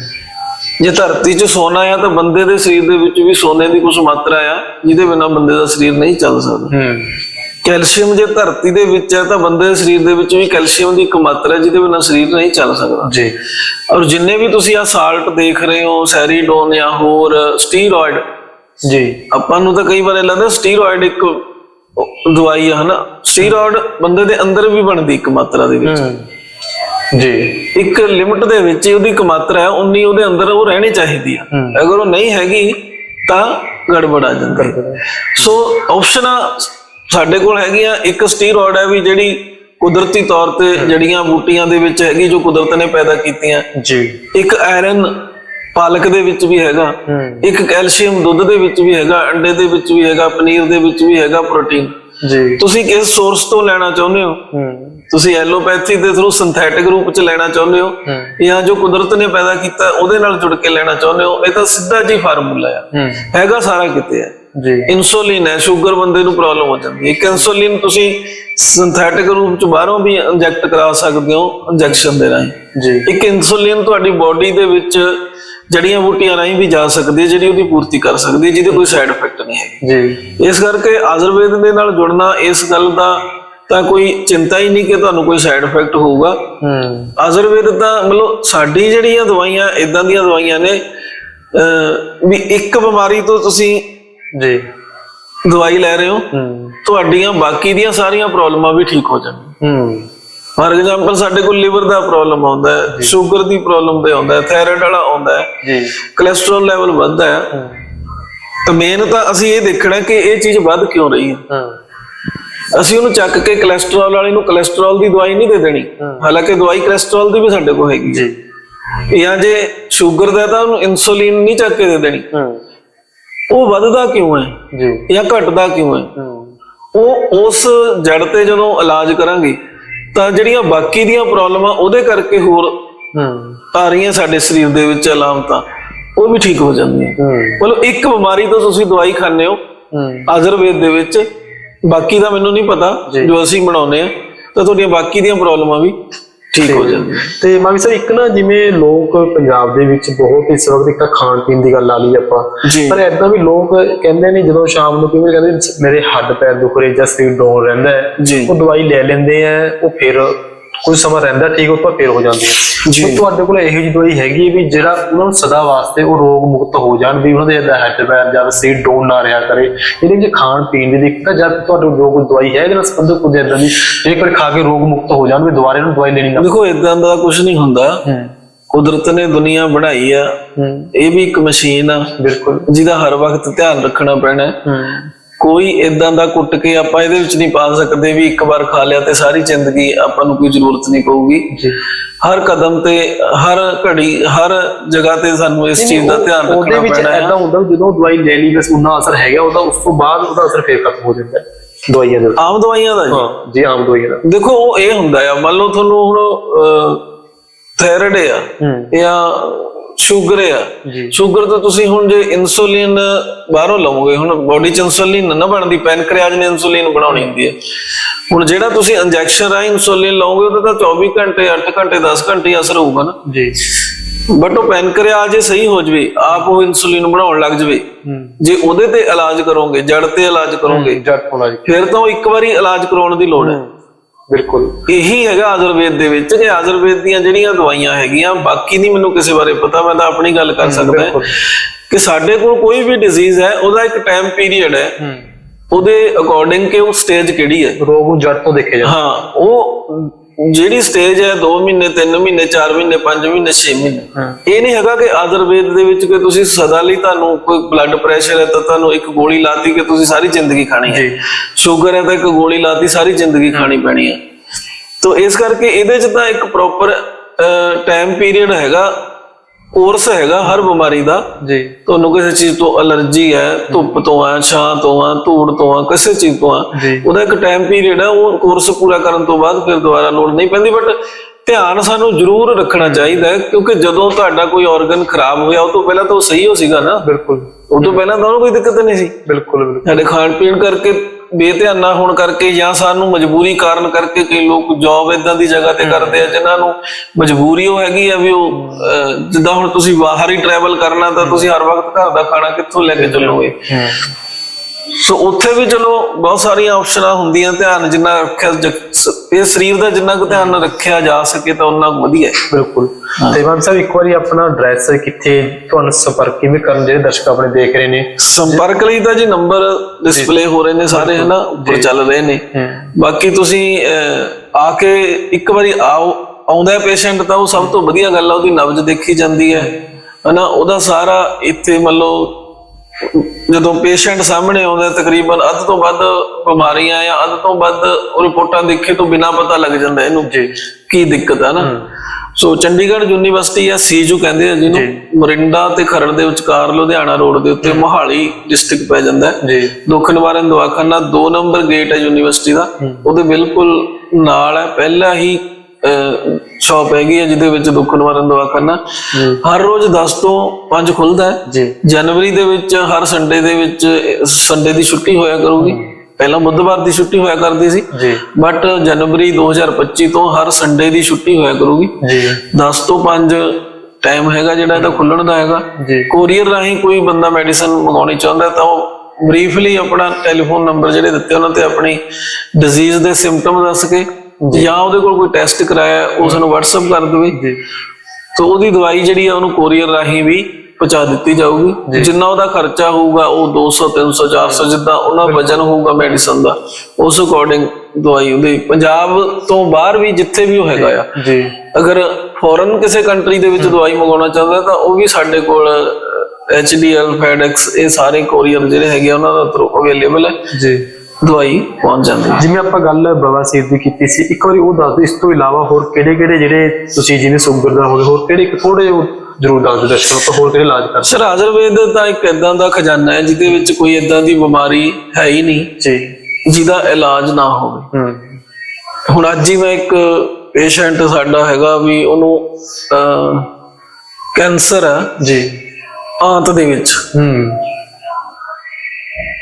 ਜੇ ਧਰਤੀ 'ਚ ਸੋਨਾ ਆ ਤਾਂ ਬੰਦੇ ਦੇ ਸਰੀਰ ਦੇ ਵਿੱਚ ਵੀ ਸੋਨੇ ਦੀ ਕੁਝ ਮਾਤਰਾ ਆ ਜਿਹਦੇ ਬਿਨਾਂ ਬੰਦੇ ਦਾ ਸਰੀਰ ਨਹੀਂ ਚੱਲ ਸਕਦਾ। ਹੂੰ। ਕੈਲਸ਼ੀਅਮ ਜੇ ਧਰਤੀ ਦੇ ਵਿੱਚ ਹੈ ਤਾਂ ਬੰਦੇ ਦੇ ਸਰੀਰ ਦੇ ਵਿੱਚ ਵੀ ਕੈਲਸ਼ੀਅਮ ਦੀ ਇੱਕ ਮਾਤਰਾ ਹੈ ਜਿਹਦੇ ਬਿਨਾਂ ਸਰੀਰ ਨਹੀਂ ਚੱਲ ਸਕਦਾ। ਜੀ। ਔਰ ਜਿੰਨੇ ਵੀ ਤੁਸੀਂ ਆ ਸਾਲਟ ਦੇਖ ਰਹੇ ਹੋ ਸੈਰੀਡੋਨ ਜਾਂ ਹੋਰ ਸਟੀਰੋਇਡ ਜੀ। ਆਪਾਂ ਨੂੰ ਤਾਂ ਕਈ ਵਾਰ ਇਹ ਲੱਗਦਾ ਸਟੀਰੋਇਡ ਇੱਕ ਦਵਾਈ ਆ ਹਨਾ? ਸਟੀਰੋਇਡ ਬੰਦੇ ਦੇ ਅੰਦਰ ਵੀ ਬਣਦੀ ਇੱਕ ਮਾਤਰਾ ਦੇ ਵਿੱਚ। ਹੂੰ। ਜੀ। ਇੱਕ ਲਿਮਟ ਦੇ ਵਿੱਚ ਹੀ ਉਹਦੀ ਇੱਕ ਮਾਤਰਾ ਹੈ ਉਨੀ ਉਹਦੇ ਅੰਦਰ ਉਹ ਰਹਿਣੀ ਚਾਹੀਦੀ ਆ। ਹੂੰ। ਅਗਰ ਉਹ ਨਹੀਂ ਹੈਗੀ ਤਾਂ ਗੜਬੜ ਆ ਜਾਂਦੀ ਹੈ। ਸੋ ਆਪਸ਼ਨਾਂ ਸਾਡੇ ਕੋਲ ਹੈਗੀਆਂ ਇੱਕ ਸਟੀਰੋਇਡ ਹੈ ਵੀ ਜਿਹੜੀ ਕੁਦਰਤੀ ਤੌਰ ਤੇ ਜੜੀਆਂ ਬੂਟੀਆਂ ਦੇ ਵਿੱਚ ਹੈਗੀ ਜੋ ਕੁਦਰਤ ਨੇ ਪੈਦਾ ਕੀਤੀਆਂ। ਜੀ। ਇੱਕ ਆਇਰਨ ਪਾਲਕ ਦੇ ਵਿੱਚ ਵੀ ਹੈਗਾ ਇੱਕ ਕੈਲਸ਼ੀਅਮ ਦੁੱਧ ਦੇ ਵਿੱਚ ਵੀ ਹੈਗਾ ਅੰਡੇ ਦੇ ਵਿੱਚ ਵੀ ਹੈਗਾ ਪਨੀਰ ਦੇ ਵਿੱਚ ਵੀ ਹੈਗਾ ਪ੍ਰੋਟੀਨ। ਜੀ। ਤੁਸੀਂ ਕਿਸ ਸੋਰਸ ਤੋਂ ਲੈਣਾ ਚਾਹੁੰਦੇ ਹੋ? ਤੁਸੀਂ ਐਲੋਪੈਥੀ ਦੇ ਥਰੂ ਸਿੰਥੈਟਿਕ ਰੂਪ ਚ ਲੈਣਾ ਚਾਹੁੰਦੇ ਹੋ? ਜਾਂ ਜੋ ਕੁਦਰਤ ਨੇ ਪੈਦਾ ਕੀਤਾ ਉਹਦੇ ਨਾਲ ਜੁੜ ਕੇ ਲੈਣਾ ਚਾਹੁੰਦੇ ਹੋ? ਇਹ ਤਾਂ ਸਿੱਧਾ ਜੀ ਫਾਰਮੂਲਾ ਆ। ਹੈਗਾ ਸਾਰਾ ਕਿਤੇ ਹੈ ਜੀ। ਇਨਸੂਲਿਨ ਹੈ ਸ਼ੂਗਰ ਬੰਦੇ ਨੂੰ ਪ੍ਰੋਬਲਮ ਹੋ ਜਾਂਦੀ ਹੈ। ਇੱਕ ਇਨਸੂਲਿਨ ਤੁਸੀਂ ਸਿੰਥੈਟਿਕ ਰੂਪ ਚ ਬਾਹਰੋਂ ਵੀ ਇੰਜੈਕਟ ਕਰਾ ਸਕਦੇ ਹੋ ਇੰਜੈਕਸ਼ਨ ਦੇ ਰਾਹੀਂ। ਜੀ। ਇੱਕ ਇਨਸੂਲਿਨ ਤੁਹਾਡੀ ਬਾਡੀ ਦੇ ਵਿੱਚ ਜੜੀਆਂ ਬੂਟੀਆਂ ਰਾਹੀਂ ਵੀ ਜਾ ਸਕਦੀ ਹੈ ਜਿਹੜੀ ਉਹਦੀ ਪੂਰਤੀ ਕਰ ਸਕਦੀ ਹੈ ਜਿਹਦੇ ਕੋਈ ਸਾਈਡ ਇਫੈਕਟ ਨਹੀਂ ਹੈਗੇ। ਜੀ। ਇਸ ਕਰਕੇ ਆਯੁਰਵੇਦ ਦੇ ਨਾਲ ਜੁੜਨਾ ਇਸ ਗੱਲ ਦਾ ਤਾਂ ਕੋਈ ਚਿੰਤਾ ਹੀ ਨਹੀਂ ਕਿ ਤੁਹਾਨੂੰ ਕੋਈ ਸਾਈਡ ਇਫੈਕਟ ਹੋਊਗਾ। ਹੂੰ। ਆਯੁਰਵੇਦ ਤਾਂ ਮਤਲਬ ਸਾਡੀ ਜਿਹੜੀਆਂ ਦਵਾਈਆਂ ਇਦਾਂ ਦੀਆਂ ਦਵਾਈਆਂ ਨੇ ਵੀ ਇੱਕ ਬਿਮਾਰੀ ਤੋਂ ਤੁਸੀਂ ਜੀ। ਦਵਾਈ ਲੈ ਰਹੇ ਹੋ ਹੂੰ। ਤੁਹਾਡੀਆਂ ਬਾਕੀ ਦੀਆਂ ਸਾਰੀਆਂ ਪ੍ਰੋਬਲਮਾਂ ਵੀ ਠੀਕ ਹੋ ਜਾਣਗੀਆਂ ਹੂੰ। ਫਾਰ ਐਗਜ਼ਾਮਪਲ ਸਾਡੇ ਕੋਲ ਲਿਵਰ ਦਾ ਪ੍ਰੋਬਲਮ ਆਉਂਦਾ ਹੈ ਸ਼ੂਗਰ ਦੀ ਪ੍ਰੋਬਲਮ ਤੇ ਆਉਂਦਾ ਹੈ ਥਾਇਰਾਇਡ ਵਾਲਾ ਆਉਂਦਾ ਹੈ ਜੀ। ਕੋਲੇਸਟ੍ਰੋਲ ਲੈਵਲ ਵੱਧਦਾ ਹੈ। ਤਾਂ ਮੇਨ ਤਾਂ ਅਸੀਂ ਇਹ ਦੇਖਣਾ ਕਿ ਇਹ ਚੀਜ਼ ਵੱਧ ਕਿਉਂ ਰਹੀ ਹੈ। ਹੂੰ। ਅਸੀਂ ਉਹਨੂੰ ਚੱਕ ਕੇ ਕੋਲੇਸਟ੍ਰੋਲ ਵਾਲੇ ਨੂੰ ਕੋਲੇਸਟ੍ਰੋਲ ਦੀ ਦਵਾਈ ਨਹੀਂ ਦੇ ਦੇਣੀ। ਹਾਲਾਂਕਿ ਦਵਾਈ ਕੋਲੇਸਟ੍ਰੋਲ ਦੀ ਵੀ ਸਾਡੇ ਕੋਲ ਹੈਗੀ ਜੀ। ਜਾਂ ਜੇ ਸ਼ੂਗਰ ਦਾ ਤਾਂ ਉਹਨੂੰ ਇਨਸੂਲਿਨ ਨਹੀਂ ਚੱਕ ਕੇ ਦੇ ਦੇਣੀ। ਉਹ ਵੱਧਦਾ ਕਿਉਂ ਹੈ? ਜੀ। ਜਾਂ ਘਟਦਾ ਕਿਉਂ ਹੂੰ। ਉਹ ਉਸ ਜੜ ਤੇ ਜਦੋਂ ਇਲਾਜ ਕਰਾਂਗੇ ਤਾਂ ਜਿਹੜੀਆਂ ਬਾਕੀ ਦੀਆਂ ਪ੍ਰੋਬਲਮਾਂ ਉਹਦੇ ਕਰਕੇ ਹੋਰ ਹੂੰ। ਆ ਰਹੀਆਂ ਸਾਡੇ ਸਰੀਰ ਦੇ ਵਿੱਚ ਅਲਾਮਤਾਂ ਉਹ ਵੀ ਠੀਕ ਹੋ ਜਾਂਦੀਆਂ। ਮਤਲਬ ਇੱਕ ਬਿਮਾਰੀ ਤੋਂ ਤੁਸੀਂ ਦਵਾਈ ਖਾਂਦੇ ਹੋ ਆਯੁਰਵੇਦ ਦੇ ਵਿੱਚ ਬਾਕੀ ਦਾ ਮੈਨੂੰ ਨਹੀਂ ਪਤਾ। ਜੋ। ਅਸੀਂ ਬਣਾਉਨੇ ਆ ਤਾਂ ਤੁਹਾਡੀਆਂ ਬਾਕੀ ਦੀਆਂ ਪ੍ਰੋਬਲਮਾਂ ਵੀ ਠੀਕ ਹੋ ਜਾਂਦੀਆਂ ਤੇ ਮਾਵੀ ਸਰ ਇੱਕ ਨਾ ਜਿਵੇਂ ਲੋਕ ਪੰਜਾਬ ਦੇ ਵਿੱਚ ਬਹੁਤ ਇਸ ਵਕਤ ਇੱਕ ਖਾਣ ਪੀਣ ਦੀ ਗੱਲ ਲਾ ਲਈ ਆਪਾਂ ਪਰ ਐਦਾਂ ਵੀ ਲੋਕ ਕਹਿੰਦੇ ਨੇ ਜਦੋਂ ਸ਼ਾਮ ਨੂੰ ਕਿਵੇਂ ਕਹਿੰਦੇ ਮੇਰੇ ਹੱਡ ਪੈਰ ਦੁਖ ਰਹੇ ਜਾਂ ਸਰੀਰ ਡੋਲ ਰਹਿੰਦਾ ਹੈ ਉਹ ਦਵਾਈ ਲੈ ਲੈਂਦੇ ਆ ਉਹ ਫਿਰ ਕੁਝ ਸਮਾਂ ਰਹਿੰਦਾ ਠੀਕ ਉਸ ਤੋਂ ਫਿਰ ਹੋ ਜਾਂਦੀ ਹੈ। ਜੀ। ਤੁਹਾਡੇ ਕੋਲ ਇਹੋ ਜਿਹੀ ਦਵਾਈ ਹੈਗੀ ਹੈ ਵੀ ਜਿਹੜਾ ਉਹਨਾਂ ਨੂੰ ਸਦਾ ਵਾਸਤੇ ਉਹ ਰੋਗ ਮੁਕਤ ਹੋ ਜਾਣ ਵੀ ਉਹਨਾਂ ਦੇ ਜਿਹੜਾ ਹੱਡ ਪੈਰ ਜਾਂ ਸਰੀਰ ਡੋਲ ਨਾ ਰਿਹਾ ਕਰੇ। ਇਹਦੇ ਵਿੱਚ ਖਾਣ ਪੀਣ ਦੀ ਦਿੱਕਤ ਹੈ ਜਦ ਤੁਹਾਡੇ ਕੋਲ ਕੋਈ ਦਵਾਈ ਹੈ ਇਹਦੇ ਨਾਲ ਸੰਬੰਧਿਤ ਕੁਝ ਏਦਾਂ ਦੀ ਜੇਕਰ ਖਾ ਕੇ ਰੋਗ ਮੁਕਤ ਹੋ ਜਾਣ ਵੀ ਦੁਬਾਰਾ ਇਹਨੂੰ ਦਵਾਈ ਲੈਣੀ ਨਾ ਦੇਖੋ ਇਦਾਂ ਦਾ ਕੁਝ ਨਹੀਂ ਹੁੰਦਾ। ਹੂੰ। ਕੁਦਰਤ ਨੇ ਦੁਨੀਆ ਬਣਾਈ ਆ। ਇਹ ਵੀ ਇੱਕ ਮਸ਼ੀਨ ਆ। ਬਿਲਕੁਲ। ਜਿਹਦਾ ਹਰ ਵਕਤ ਧਿਆਨ ਰੱਖਣਾ ਪੈਣਾ। ਹੈ। ਹੂੰ। ਕੋਈ ਇਦਾਂ ਦਾ ਕੁੱਟ ਕੇ ਆਪਾਂ ਇਹਦੇ ਵਿੱਚ ਨਹੀਂ ਪਾ ਸਕਦੇ ਵੀ ਇੱਕ ਵਾਰ ਖਾ ਲਿਆ ਤੇ ਸਾਰੀ ਜ਼ਿੰਦਗੀ ਆਪਾਂ ਨੂੰ ਕੋਈ ਜ਼ਰੂਰਤ ਨਹੀਂ ਪਊਗੀ। ਜੀ। ਹਰ ਕਦਮ ਤੇ ਹਰ ਘੜੀ ਹਰ ਜਗ੍ਹਾ ਤੇ ਸਾਨੂੰ ਇਸ ਚੀਜ਼ ਦਾ ਧਿਆਨ ਉਹਦੇ ਰੱਖਣਾ ਵਿੱਚ ਪੈਣਾ ਹੈ। ਐਦਾਂ ਹੁੰਦਾ ਜਦੋਂ ਦਵਾਈ ਲੈ ਲਈ ਬਸ ਉਹਨਾਂ ਅਸਰ ਹੈਗਾ ਉਹਦਾ ਉਸ ਤੋਂ ਬਾਅਦ ਉਹਦਾ ਅਸਰ ਫੇਰ ਖਤਮ ਹੋ ਜਾਂਦਾ ਹੈ। ਦਵਾਈਆਂ ਦਾ ਆਮ ਦਵਾਈਆਂ ਦਾ ਜੀ। ਹਾਂ ਜੀ ਆਮ ਦਵਾਈਆਂ ਦਾ। ਦੇਖੋ ਉਹ ਇਹ ਹੁੰਦਾ ਆ ਮੰਨ ਲਓ ਤੁਹਾਨੂੰ ਹੁਣ ਥਾਇਰਾਇਡ ਆ ਜਾਂ ਸ਼ੂਗਰ ਆ। ਸ਼ੂਗਰ ਤਾਂ ਤੁਸੀਂ ਹੁਣ ਜੇ ਇਨਸੂਲਿਨ ਬਾਹਰੋਂ ਲਵੋਗੇ ਹੁਣ ਬਾਡੀ ਚ ਇਨਸੂਲਿਨ ਨਾ ਬਣਦੀ ਪੈਨਕ੍ਰੀਆਜ ਨੇ ਇਨਸੂਲਿਨ ਬਣਾਉਣੀ ਹੁੰਦੀ ਹੈ। ਹੁਣ ਜਿਹੜਾ ਤੁਸੀਂ ਇੰਜੈਕਸ਼ਨ ਰਾਹੀਂ ਇਨਸੂਲਿਨ ਲਓਗੇ ਉਹਦਾ ਤਾਂ 24 ਘੰਟੇ 8 ਘੰਟੇ 10 ਘੰਟੇ ਅਸਰ ਹੋਊਗਾ ਨਾ। ਜੀ। ਬਟ ਉਹ ਪੈਨਕ੍ਰੀਆਜ ਜੇ ਸਹੀ ਹੋ ਜਵੇ ਆਪ ਉਹ ਇਨਸੂਲਿਨ ਬਣਾਉਣ ਲੱਗ ਜਵੇ। ਜੇ ਉਹਦੇ ਤੇ ਇਲਾਜ ਕਰੋਗੇ ਜੜ ਤੇ ਇਲਾਜ ਕਰੋਗੇ ਜੱਟ ਹੋਣਾ ਜੀ ਫਿਰ ਤਾਂ ਉਹ ਇੱਕ ਵਾਰੀ ਇਲਾਜ ਕਰਾਉਣ ਦੀ ਲੋੜ ਹੈ। ਬਿਲਕੁਲ। ਇਹੀ ਹੈਗਾ ਆਯੁਰਵੇਦ ਦੇ ਵਿੱਚ। ਕਿ ਆਯੁਰਵੇਦ ਦੀਆਂ ਜਿਹੜੀਆਂ ਦਵਾਈਆਂ ਹੈਗੀਆਂ ਬਾਕੀ ਨਹੀਂ ਮੈਨੂੰ ਕਿਸੇ ਬਾਰੇ ਪਤਾ ਮੈਂ ਤਾਂ ਆਪਣੀ ਗੱਲ ਕਰ ਸਕਦਾ ਕਿ ਸਾਡੇ ਕੋਲ ਕੋਈ ਵੀ ਡਿਜ਼ੀਜ਼ ਹੈ ਉਹਦਾ ਇੱਕ ਟਾਈਮ ਪੀਰੀਅਡ ਹੈ। ਹੂੰ। ਉਹਦੇ ਅਕੋਰਡਿੰਗ ਕਿ ਉਹ ਸਟੇਜ ਕਿਹੜੀ ਹੈ। ਰੋਗ ਨੂੰ ਜੜ ਤੋਂ ਦੇਖਿਆ ਜਾਂਦਾ ਹਾਂ ਉਹ ਜਿਹੜੀ ਸਟੇਜ ਹੈ 2 ਮਹੀਨੇ 3 ਮਹੀਨੇ 4 ਮਹੀਨੇ 5 ਮਹੀਨੇ 6 ਮਹੀਨੇ। ਇਹ ਨਹੀਂ ਹੈਗਾ ਕਿ ਆਯੁਰਵੇਦ ਦੇ ਵਿੱਚ ਕਿ ਤੁਸੀਂ ਸਦਾ ਲਈ ਤੁਹਾਨੂੰ ਕੋਈ ਬਲੱਡ ਪ੍ਰੈਸ਼ਰ ਹੈ ਤਾਂ ਤੁਹਾਨੂੰ ਇੱਕ ਗੋਲੀ ਲਾਤੀ ਕਿ ਤੁਸੀਂ ਸਾਰੀ ਜ਼ਿੰਦਗੀ ਖਾਣੀ ਹੈ। ਸ਼ੂਗਰ ਹੈ ਤਾਂ ਇੱਕ ਗੋਲੀ ਲਾਤੀ ਸਾਰੀ ਜ਼ਿੰਦਗੀ ਖਾਣੀ ਪੈਣੀ ਹੈ। ਤੋ ਇਸ ਕਰਕੇ ਇਹਦੇ ਚ ਤਾਂ ਇੱਕ ਪ੍ਰੋਪਰ ਟਾਈਮ ਪੀਰੀਅਡ ਹੈਗਾ। ਕੋਰਸ ਹੈਗਾ ਹਰ ਬਿਮਾਰੀ ਦਾ। ਜੀ। ਤੁਹਾਨੂੰ ਕਿਸੇ ਚੀਜ਼ ਤੋਂ ਅਲਰਜੀ ਹੈ ਧੁੱਪ ਤੋਂ ਆ ਛਾਂ ਤੋਂ ਆ ਧੂੜ ਤੋਂ ਆ ਕਿਸੇ ਚੀਜ਼ ਤੋਂ ਆ ਉਹਦਾ ਇੱਕ ਟਾਈਮ ਪੀਰੀਅਡ ਹੈ ਉਹ ਕੋਰਸ ਪੂਰਾ ਕਰਨ ਤੋਂ ਬਾਅਦ ਫਿਰ ਦੁਬਾਰਾ ਲੋੜ ਨਹੀਂ ਪੈਂਦੀ ਬਟ ਧਿਆਨ ਸਾਨੂੰ ਜ਼ਰੂਰ ਰੱਖਣਾ ਚਾਹੀਦਾ ਕਿਉਂਕਿ ਜਦੋਂ ਤੁਹਾਡਾ ਕੋਈ ਆਰਗਨ ਖਰਾਬ ਹੋਇਆ ਉਹ ਤੋਂ ਪਹਿਲਾਂ ਤਾਂ ਉਹ ਸਹੀ ਹੋ ਸੀਗਾ ਨਾ। ਬਿਲਕੁਲ। ਉਹ ਤੋਂ ਪਹਿਲਾਂ ਤਾਂ ਉਹਨੂੰ ਕੋਈ ਦਿੱਕਤ ਨਹੀਂ ਸੀ। ਬਿਲਕੁਲ ਬਿਲਕੁਲ। ਸਾਡੇ ਖਾਣ ਪੀਣ ਕਰਕੇ ਬੇਧਿਆਨਾ ਹੋਣ ਕਰਕੇ ਜਾਂ ਸਾਨੂੰ ਮਜਬੂਰੀ ਕਾਰਨ ਕਰਕੇ ਕਈ ਲੋਕ ਜੌਬ ਇਦਾਂ ਦੀ ਜਗ੍ਹਾ ਤੇ ਕਰਦੇ ਆ ਜਿਨ੍ਹਾਂ ਨੂੰ ਮਜਬੂਰੀ ਉਹ ਹੈਗੀ ਆ ਵੀ ਉਹ ਜਿੱਦਾਂ ਹੁਣ ਤੁਸੀਂ ਬਾਹਰ ਹੀ ਟਰੈਵਲ ਕਰਨਾ ਤਾਂ ਤੁਸੀਂ ਹਰ ਵਕਤ ਘਰ ਦਾ ਖਾਣਾ ਕਿੱਥੋਂ ਲੈ ਕੇ ਚੱਲੋਗੇ? ਸੋ ਉੱਥੇ ਵੀ ਚਲੋ ਬਹੁਤ ਸਾਰੀਆਂ ਆਪਸ਼ਨਾਂ ਹੁੰਦੀਆਂ ਧਿਆਨ ਜਿੰਨਾ ਰੱਖਿਆ ਇਹ ਸਰੀਰ ਦਾ ਜਿੰਨਾ ਕੁ ਧਿਆਨ ਰੱਖਿਆ ਜਾ ਸਕੇ ਤਾਂ ਉਹਨਾਂ ਕੁ ਵਧੀਆ ਹੈ। ਬਿਲਕੁਲ। ਤੇ ਮਾਨ ਸਾਹਿਬ ਇੱਕ ਵਾਰੀ ਆਪਣਾ ਐਡਰੈਸ ਕਿੱਥੇ ਤੁਹਾਨੂੰ ਸੰਪਰਕ ਕਿਵੇਂ ਕਰਨ ਜਿਹੜੇ ਦਰਸ਼ਕ ਆਪਣੇ ਦੇਖ ਰਹੇ ਨੇ? ਸੰਪਰਕ ਲਈ ਤਾਂ ਜੀ ਨੰਬਰ ਡਿਸਪਲੇ ਹੋ ਰਹੇ ਨੇ ਸਾਰੇ ਹਨਾ? ਉੱਪਰ ਚੱਲ ਰਹੇ ਨੇ। ਬਾਕੀ ਤੁਸੀਂ ਆ ਕੇ ਇੱਕ ਵਾਰੀ ਆਓ ਆਉਂਦਾ ਪੇਸ਼ੈਂਟ ਤਾਂ ਉਹ ਸਭ ਤੋਂ ਵਧੀਆ ਗੱਲ ਆ ਉਹਦੀ ਨਬਜ਼ ਦੇਖੀ ਜਾਂਦੀ ਹੈ ਹਨਾ? ਉਹਦਾ ਸਾਰਾ ਇੱਥੇ ਮੰਨ ਲਓ ਜਦੋਂ ਪੇਸ਼ੈਂਟ ਸਾਹਮਣੇ ਆਉਂਦਾ ਤਕਰੀਬਨ ਅੱਧ ਤੋਂ ਵੱਧ ਬਿਮਾਰੀਆਂ ਆ ਅੱਧ ਤੋਂ ਵੱਧ ਰਿਪੋਰਟਾਂ ਦੇਖੇ ਤੋਂ ਬਿਨਾ ਪਤਾ ਲੱਗ ਜਾਂਦਾ ਇਹਨੂੰ ਕੀ ਦਿੱਕਤ ਹੈ ਨਾ। ਸੋ ਚੰਡੀਗੜ੍ਹ ਯੂਨੀਵਰਸਿਟੀ ਆ ਸੀਜੂ ਕਹਿੰਦੇ ਆ ਜਿਹਨੂੰ ਮਰਿੰਡਾ ਤੇ ਖਰੜ ਦੇ ਵਿਚਕਾਰ ਲੁਧਿਆਣਾ ਰੋਡ ਦੇ ਉੱਤੇ ਮੋਹਾਲੀ ਡਿਸਟ੍ਰਿਕਟ ਪੈ ਜਾਂਦਾ ਹੈ। ਜੀ। ਦੁੱਖ ਨਿਵਾਰਨ ਦਵਾਖਾਨਾ 2 ਨੰਬਰ ਗੇਟ ਹੈ ਯੂਨੀਵਰਸਿਟੀ ਦਾ। ਉਹਦੇ ਬਿਲਕੁਲ ਨਾਲ ਹੈ। ਪਹਿਲਾ ਹੀ ਸ਼ਾਪ ਹੈਗੀ ਹੈ ਜਿਹਦੇ ਵਿੱਚ ਦੁੱਖ ਨਿਵਾਰਨ ਦਵਾਖਾਨਾ। ਹਰ ਰੋਜ਼ 10 ਤੋਂ 5 ਖੁੱਲਦਾ ਹੈ। ਜਨਵਰੀ ਦੇ ਵਿੱਚ ਹਰ ਸੰਡੇ ਦੇ ਵਿੱਚ ਸੰਡੇ ਦੀ ਛੁੱਟੀ ਹੋਇਆ ਕਰੂਗੀ। ਪਹਿਲਾਂ ਬੁੱਧਵਾਰ ਦੀ ਛੁੱਟੀ ਹੋਇਆ ਕਰਦੀ ਸੀ। ਬਟ ਜਨਵਰੀ 2025 ਤੋਂ ਹਰ ਸੰਡੇ ਦੀ ਛੁੱਟੀ ਹੋਇਆ ਕਰੂਗੀ। ਜੀ। 10 ਤੋਂ 5 ਟਾਈਮ ਹੈਗਾ ਜਿਹੜਾ ਇਹਦਾ ਖੁੱਲਣ ਦਾ ਹੈਗਾ। ਕੋਰੀਅਰ ਰਾਹੀਂ ਕੋਈ ਬੰਦਾ ਮੈਡੀਸਨ ਮੰਗਾਉਣੀ ਚਾਹੁੰਦਾ ਤਾਂ ਉਹ ਬਰੀਫਲੀ ਆਪਣਾ ਟੈਲੀਫੋਨ ਨੰਬਰ ਜਿਹੜੇ ਦਿੱਤੇ ਉਹਨਾਂ ਤੇ ਆਪਣੀ ਡਿਜ਼ੀਜ਼ ਦੇ ਸਿੰਪਟਮ ਦੱਸ ਕੇ ਜਾਂ। ਉਹਦੇ ਕੋਲ ਕੋਈ ਟੈਸਟ ਕਰਾਇਆ ਉਸ ਨੂੰ WhatsApp ਕਰ ਦੇਵੇ। ਤਾਂ ਉਹਦੀ ਦਵਾਈ ਜਿਹੜੀ ਆ ਉਹਨੂੰ ਕੋਰੀਅਰ ਰਾਹੀਂ ਵੀ ਪਹੁੰਚਾ ਦਿੱਤੀ ਜਾਊਗੀ। ਜਿੰਨਾ ਉਹਦਾ ਖਰਚਾ ਹੋਊਗਾ ਉਹ 200 300 400 ਜਿੱਦਾਂ ਉਹਨਾਂ ਵਜਨ ਹੋਊਗਾ ਮੈਡੀਸਨ ਦਾ ਉਸ ਅਕੋਰਡਿੰਗ ਦਵਾਈ ਉਹਦੀ। ਪੰਜਾਬ ਤੋਂ ਬਾਹਰ ਵੀ ਜਿੱਥੇ ਵੀ ਉਹ ਹੈਗਾ ਆ। ਜੀ। ਅਗਰ ਫੋਰਨ ਕਿਸੇ ਕੰਟਰੀ ਦੇ ਵਿੱਚ ਦਵਾਈ ਮੰਗਾਉਣਾ ਚਾਹੁੰਦਾ ਤਾਂ ਉਹ ਵੀ ਸਾਡੇ ਕੋਲ HDL FedEx ਇਹ ਸਾਰੇ ਕੋਰੀਅਰ ਜਿਹੜੇ ਹੈਗੇ ਉਹਨਾਂ ਦਾ ਥਰੂ ਅਵੇਲੇਬਲ ਹੈ। ਜੀ। ਦਵਾਈ ਪਹੁੰਚ ਜਾਂਦੀ ਹੈ। ਜਿਵੇਂ ਆਪਾਂ ਗੱਲ ਬਵਾਸੀਰ ਦੀ ਕੀਤੀ ਸੀ ਇੱਕ ਵਾਰੀ ਉਹ ਦੱਸ ਦਿਓ ਇਸ ਤੋਂ ਇਲਾਵਾ ਹੋਰ ਕਿਹੜੇ ਕਿਹੜੇ ਜਿਹੜੇ ਤੁਸੀਂ ਜਿਵੇਂ ਸ਼ੂਗਰ ਦਾ ਹੋਵੇ ਹੋਰ ਕਿਹੜੇ ਇੱਕ ਥੋੜੇ ਜ਼ਰੂਰ ਦੱਸ ਦਿਓ ਦਰਸ਼ਕਾਂ ਤੋਂ ਹੋਰ ਕਿਹੜੇ ਇਲਾਜ ਕਰ ਸਰ ਆਯੁਰਵੇਦ ਤਾਂ ਇੱਕ ਇਦਾਂ ਦਾ ਖਜ਼ਾਨਾ ਹੈ ਜਿਹਦੇ ਵਿੱਚ ਕੋਈ ਇਦਾਂ ਦੀ ਬਿਮਾਰੀ ਹੈ ਹੀ ਨਹੀਂ ਜੀ। ਜਿਹਦਾ ਇਲਾਜ ਨਾ ਹੋਵੇ। ਹੂੰ। ਹੁਣ ਅੱਜ ਹੀ ਮੈਂ ਇੱਕ ਪੇਸ਼ੈਂਟ ਸਾਡਾ ਹੈਗਾ ਵੀ ਉਹਨੂੰ ਕੈਂਸਰ ਹੈ ਜੀ। ਆਂਤ ਦੇ ਵਿੱਚ। ਹੂੰ।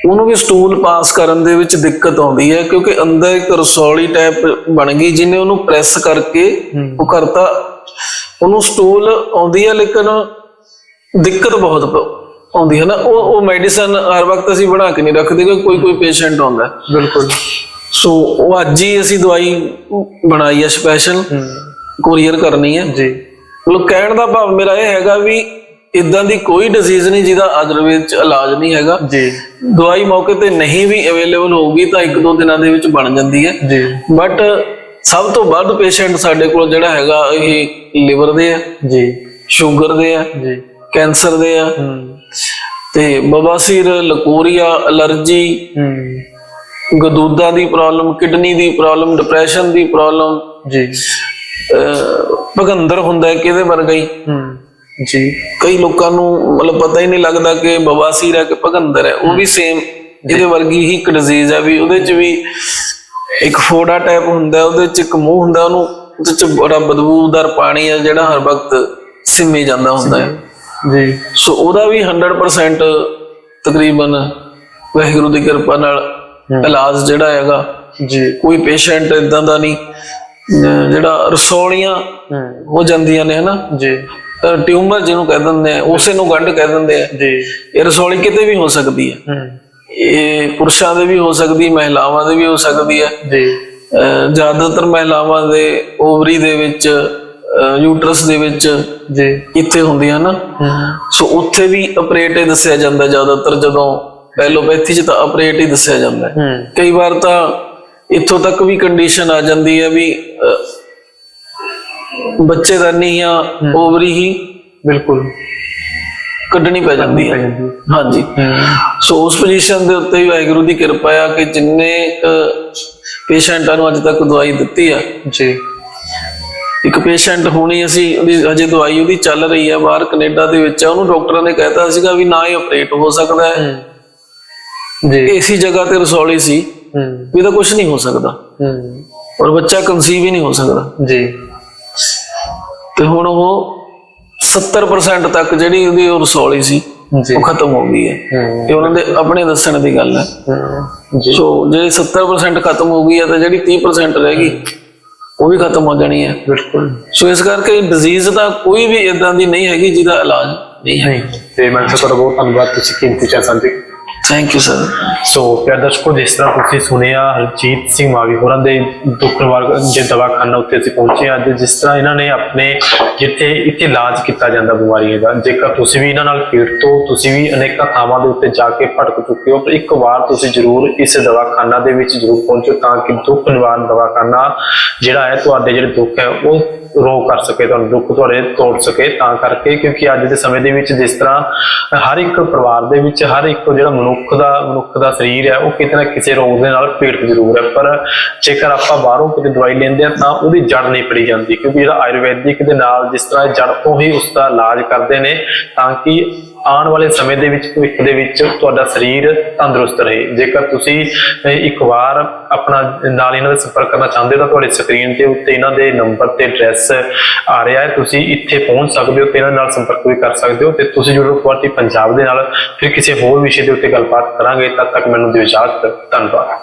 ਉਹਨੂੰ ਵੀ ਸਟੂਲ ਪਾਸ ਕਰਨ ਦੇ ਵਿੱਚ ਦਿੱਕਤ ਆਉਂਦੀ ਹੈ ਕਿਉਂਕਿ ਅੰਦਰ ਇੱਕ ਰਸੌਲੀ ਟਾਈਪ ਬਣ ਗਈ ਜਿਹਨੇ ਉਹਨੂੰ ਪ੍ਰੈਸ ਕਰਕੇ ਉਹ ਕਰਤਾ। ਉਹਨੂੰ ਸਟੂਲ ਆਉਂਦੀ ਹੈ ਲੇਕਿਨ ਦਿੱਕਤ ਬਹੁਤ ਆਉਂਦੀ ਹੈ ਨਾ। ਉਹ ਉਹ ਮੈਡੀਸਨ ਹਰ ਵਕਤ ਅਸੀਂ ਬਣਾ ਕੇ ਨਹੀਂ ਰੱਖਦੇ ਕੋਈ ਕੋਈ ਪੇਸ਼ੈਂਟ ਆਉਂਦਾ। ਬਿਲਕੁਲ। ਸੋ ਉਹ ਅੱਜ ਹੀ ਅਸੀਂ ਦਵਾਈ ਬਣਾਈ ਹੈ ਸਪੈਸ਼ਲ ਕੋਰੀਅਰ ਕਰਨੀ ਹੈ। ਜੀ। ਮਤਲਬ ਕਹਿਣ ਦਾ ਭਾਵ ਮੇਰਾ ਇਹ ਹੈਗਾ ਵੀ ਇਦਾਂ ਦੀ ਕੋਈ ਡਿਜ਼ੀਜ਼ ਨਹੀਂ ਜਿਹਦਾ ਆਯੁਰਵੇਦ ਚ ਇਲਾਜ ਨਹੀਂ ਹੈਗਾ। ਜੀ। ਦਵਾਈ ਮੌਕੇ ਤੇ ਨਹੀਂ ਵੀ ਅਵੇਲੇਬਲ ਹੋਊਗੀ ਤਾਂ ਇੱਕ ਦੋ ਦਿਨਾਂ ਦੇ ਵਿੱਚ ਬਣ ਜਾਂਦੀ ਹੈ। ਜੀ। ਬਟ ਸਭ ਤੋਂ ਵੱਧ ਪੇਸ਼ੈਂਟ ਸਾਡੇ ਕੋਲ ਜਿਹੜਾ ਹੈਗਾ ਇਹ ਲਿਵਰ ਦੇ ਆ ਜੀ। ਸ਼ੂਗਰ ਦੇ ਆ ਜੀ। ਕੈਂਸਰ ਦੇ ਆ। ਤੇ ਬਵਾਸੀਰ ਲਕੋਰੀਆ ਅਲਰਜੀ ਹੂੰ। ਗਦੂਦਾਂ ਦੀ ਪ੍ਰੋਬਲਮ ਕਿਡਨੀ ਦੀ ਪ੍ਰੋਬਲਮ ਡਿਪਰੈਸ਼ਨ ਦੀ ਪ੍ਰੋਬਲਮ ਜੀ। ਭਗੰਦਰ ਹੁੰਦਾ ਹੈ ਕਿਹਦੇ ਵਰਗਾ ਹੂੰ। ਜੀ। ਕਈ ਲੋਕਾਂ ਨੂੰ ਮਤਲਬ ਪਤਾ ਹੀ ਨਹੀਂ ਲੱਗਦਾ ਕਿ ਬਵਾਸੀਰ ਹੈ ਕਿ ਭਗੰਦਰ ਹੈ। ਉਹ ਵੀ ਸੇਮ ਇਹਦੇ ਵਰਗੀ ਹੀ ਇੱਕ ਡਿਜ਼ੀਜ਼ ਹੈ ਵੀ ਉਹਦੇ ਚ ਵੀ ਇੱਕ ਫੋੜਾ ਟਾਈਪ ਹੁੰਦਾ ਉਹਦੇ ਚ ਇੱਕ ਮੂੰਹ ਹੁੰਦਾ ਉਹਨੂੰ ਉਹਦੇ ਚ ਬੜਾ ਬਦਬੂਦਾਰ ਪਾਣੀ ਹੈ ਜਿਹੜਾ ਹਰ ਵਕਤ ਸਿੰਮੀ ਜਾਂਦਾ ਹੁੰਦਾ ਹੈ। ਜੀ। ਸੋ ਉਹਦਾ ਵੀ 100% ਤਕਰੀਬਨ ਵਾਹਿਗੁਰੂ ਦੀ ਕਿਰਪਾ ਨਾਲ ਇਲਾਜ ਜਿਹੜਾ ਹੈਗਾ ਜੀ। ਕੋਈ ਪੇਸ਼ੈਂਟ ਇਦਾਂ ਦਾ ਨਹੀਂ ਜਿਹੜਾ ਰਸੌਲੀਆਂ ਹੋ ਜਾਂਦੀਆਂ ਨੇ ਹਨਾ? ਜੀ। ਟਿਊਮਰ ਜਿਹਨੂੰ ਕਹਿ ਦਿੰਦੇ ਆ ਉਸੇ ਨੂੰ ਗੰਢ ਕਹਿ ਦਿੰਦੇ ਆ। ਜੀ। ਇਹ ਰਸੌਲੀ ਕਿਤੇ ਵੀ ਹੋ ਸਕਦੀ ਹੈ ਹੂੰ। ਇਹ ਪੁਰਸ਼ਾਂ ਦੇ ਵੀ ਹੋ ਸਕਦੀ ਮਹਿਲਾਵਾਂ ਦੇ ਵੀ ਹੋ ਸਕਦੀ ਹੈ ਜੀ। ਜ਼ਿਆਦਾਤਰ ਮਹਿਲਾਵਾਂ ਦੇ ਓਵਰੀ ਦੇ ਵਿੱਚ ਯੂਟਰਸ ਦੇ ਵਿੱਚ ਜੀ। ਇੱਥੇ ਹੁੰਦੀਆਂ ਨਾ। ਹੂੰ। ਸੋ ਉੱਥੇ ਵੀ ਆਪਰੇਟ ਹੀ ਦੱਸਿਆ ਜਾਂਦਾ ਜ਼ਿਆਦਾਤਰ ਜਦੋਂ ਐਲੋਪੈਥੀ ਚ ਤਾਂ ਆਪਰੇਟ ਹੀ ਦੱਸਿਆ ਜਾਂਦਾ। ਹੈ। ਕਈ ਵਾਰ ਤਾਂ ਇੱਥੋਂ ਤੱਕ ਵੀ ਕੰਡੀਸ਼ਨ ਆ ਜਾਂਦੀ ਹੈ ਵੀ ਬੱਚੇਦਾਨੀ ਜਾਂ ਓਵਰੀ ਹੀ। ਬਿਲਕੁਲ। ਕੱਢਣੀ ਪੈ ਜਾਂਦੀ ਹੈ। ਹਾਂਜੀ। ਹੂੰ। ਸੋ ਉਸ ਪੋਜੀਸ਼ਨ ਦੇ ਉੱਤੇ ਵੀ ਵਾਹਿਗੁਰੂ ਦੀ ਕਿਰਪਾ ਆ ਕਿ ਜਿੰਨੇ ਪੇਸ਼ੈਂਟਾਂ ਨੂੰ ਅੱਜ ਤੱਕ ਦਵਾਈ ਦਿੱਤੀ ਆ। ਜੀ। ਇੱਕ ਪੇਸ਼ੈਂਟ ਹੁਣੀ ਅਸੀਂ ਉਹਦੀ ਅਜੇ ਦਵਾਈ ਉਹਦੀ ਚੱਲ ਰਹੀ ਹੈ ਬਾਹਰ ਕੈਨੇਡਾ ਦੇ ਵਿੱਚ ਆ। ਉਹਨੂੰ ਡਾਕਟਰਾਂ ਨੇ ਕਹਿਤਾ ਸੀਗਾ ਵੀ ਨਾ ਹੀ ਆਪਰੇਟ ਹੋ ਸਕਦਾ ਹੈ। ਹੂੰ। ਜੀ। ਏਸੀ ਜਗ੍ਹਾ ਤੇ ਰਸੌਲੀ ਸੀ। ਹੂੰ। ਵੀ ਤਾਂ ਕੁਝ ਨਹੀਂ ਹੋ ਸਕਦਾ। ਹੂੰ। ਔਰ ਬੱਚਾ ਕਨਸੀਵ ਹੀ ਨਹੀਂ ਹੋ ਸਕਦਾ। ਜੀ। ਤੇ ਹੁਣ ਉਹ 70% ਤੱਕ ਜਿਹੜੀ ਉਹਦੀ ਉਹ ਰਸੌਲੀ ਸੀ ਜੀ। ਉਹ ਖਤਮ ਹੋ ਗਈ ਹੈ। ਇਹ ਉਹਨਾਂ ਦੇ ਆਪਣੇ ਦੱਸਣ ਦੀ ਗੱਲ ਹੈ। ਜੀ। ਸੋ ਜਿਹੜੀ 70% ਖਤਮ ਹੋ ਗਈ ਹੈ ਤਾਂ ਜਿਹੜੀ 30% ਰਹਿ ਗਈ ਉਹ ਵੀ ਖਤਮ ਹੋ ਜਾਣੀ ਹੈ। ਬਿਲਕੁਲ। ਸੋ ਇਸ ਕਰਕੇ ਡਿਜ਼ੀਜ਼ ਤਾਂ ਕੋਈ ਵੀ ਇਦਾਂ ਦੀ ਨਹੀਂ ਹੈਗੀ ਜਿਹਦਾ ਇਲਾਜ ਨਹੀਂ ਹੈ। ਤੇ ਮੈਂ ਤੁਹਾਡਾ ਬਹੁਤ ਧੰਨਵਾਦ ਤੁਸੀਂ ਕੀਮਤੀ ਚਾ ਸਾਂਝੇ ਥੈਂਕ ਯੂ ਸਰ ਸੋ ਪਿਆਰ ਦਰਸ਼ਕੋ, ਜਿਸ ਤਰ੍ਹਾਂ ਤੁਸੀਂ ਸੁਣਿਆ, ਹਰਜੀਤ ਸਿੰਘ ਮਾਵੀ ਹੋਰਾਂ ਦੇ ਦੁੱਖ ਜੇ ਦਵਾਖਾਨਾ ਉੱਤੇ ਅਸੀਂ ਪਹੁੰਚੇ ਅੱਜ ਜਿਸ ਤਰ੍ਹਾਂ ਇਹਨਾਂ ਨੇ ਆਪਣੇ ਜਿੱਥੇ ਇੱਥੇ ਇਲਾਜ ਕੀਤਾ ਜਾਂਦਾ ਬਿਮਾਰੀਆਂ ਦਾ, ਜੇਕਰ ਤੁਸੀਂ ਵੀ ਇਹਨਾਂ ਨਾਲ ਪੀੜਤ ਹੋ, ਤੁਸੀਂ ਵੀ ਅਨੇਕਾਂ ਥਾਵਾਂ ਦੇ ਉੱਤੇ ਜਾ ਕੇ ਭਟਕ ਚੁੱਕੇ ਹੋ ਪਰ ਇੱਕ ਵਾਰ ਤੁਸੀਂ ਜ਼ਰੂਰ ਇਸ ਦਵਾਖਾਨਾ ਦੇ ਵਿੱਚ ਜ਼ਰੂਰ ਪਹੁੰਚੋ, ਤਾਂ ਕਿ ਦੁੱਖ ਨਿਵਾਰਨ ਦਵਾਖਾਨਾ ਜਿਹੜਾ ਹੈ, ਤੁਹਾਡੇ ਜਿਹੜੇ ਦੁੱਖ ਹੈ, ਉਹ ਰੋਕ ਕਰ ਸਕੇ, ਤੁਹਾਨੂੰ ਦੁੱਖ ਤੁਹਾਡੇ ਤੋੜ ਸਕੇ ਤਾਂ ਕਰਕੇ, ਕਿਉਂਕਿ ਅੱਜ ਦੇ ਸਮੇਂ ਦੇ ਵਿੱਚ ਜਿਸ ਤਰ੍ਹਾਂ ਹਰ ਇੱਕ ਪਰਿਵਾਰ ਦੇ ਵਿੱਚ, ਹਰ ਇੱਕ ਜਿਹੜਾ ਮਨੁੱਖ ਦਾ ਮਨੁੱਖ ਦਾ ਸਰੀਰ ਹੈ, ਉਹ ਕਿਤੇ ਨਾ ਕਿਸੇ ਰੋਗ ਦੇ ਨਾਲ ਪੀੜਤ ਜ਼ਰੂਰ ਹੈ। ਪਰ ਜੇਕਰ ਆਪਾਂ ਬਾਹਰੋਂ ਕਿਤੇ ਦਵਾਈ ਲੈਂਦੇ ਆ ਤਾਂ ਉਹਦੀ ਜੜ ਨਹੀਂ ਪੜੀ ਜਾਂਦੀ, ਕਿਉਂਕਿ ਜਿਹੜਾ ਆਯੁਰਵੈਦਿਕ ਦੇ ਨਾਲ ਜਿਸ ਤਰ੍ਹਾਂ ਜੜ ਤੋਂ ਹੀ ਉਸ ਦਾ ਇਲਾਜ ਕਰਦੇ ਨੇ, ਤਾਂ ਕਿ ਆਉਣ ਵਾਲੇ ਸਮੇਂ ਦੇ ਵਿੱਚ, ਭਵਿੱਖ ਦੇ ਵਿੱਚ ਤੁਹਾਡਾ ਸਰੀਰ ਤੰਦਰੁਸਤ ਰਹੇ। ਜੇਕਰ ਤੁਸੀਂ ਇੱਕ ਵਾਰ ਆਪਣਾ ਨਾਲ ਇਹਨਾਂ ਦਾ ਸੰਪਰਕ ਕਰਨਾ ਚਾਹੁੰਦੇ ਹੋ, ਤਾਂ ਤੁਹਾਡੇ ਸਕਰੀਨ ਦੇ ਉੱਤੇ ਇਹਨਾਂ ਦੇ ਨੰਬਰ ਤੇ ਐਡਰੈਸ ਆ ਰਿਹਾ ਹੈ। ਤੁਸੀਂ ਇੱਥੇ ਪਹੁੰਚ ਸਕਦੇ ਹੋ ਤੇ ਇਹਨਾਂ ਨਾਲ ਸੰਪਰਕ ਵੀ ਕਰ ਸਕਦੇ ਹੋ ਤੇ ਤੁਸੀਂ ਜੁੜੋ ਕੁਆਲਿਟੀ ਪੰਜਾਬ ਦੇ ਨਾਲ। ਫਿਰ ਕਿਸੇ ਹੋਰ ਵਿਸ਼ੇ ਦੇ ਉੱਤੇ ਗੱਲਬਾਤ ਕਰਾਂਗੇ। ਤਦ ਤੱਕ ਮੈਨੂੰ ਦਿਓ ਇਜਾਜ਼ਤ। ਧੰਨਵਾਦ।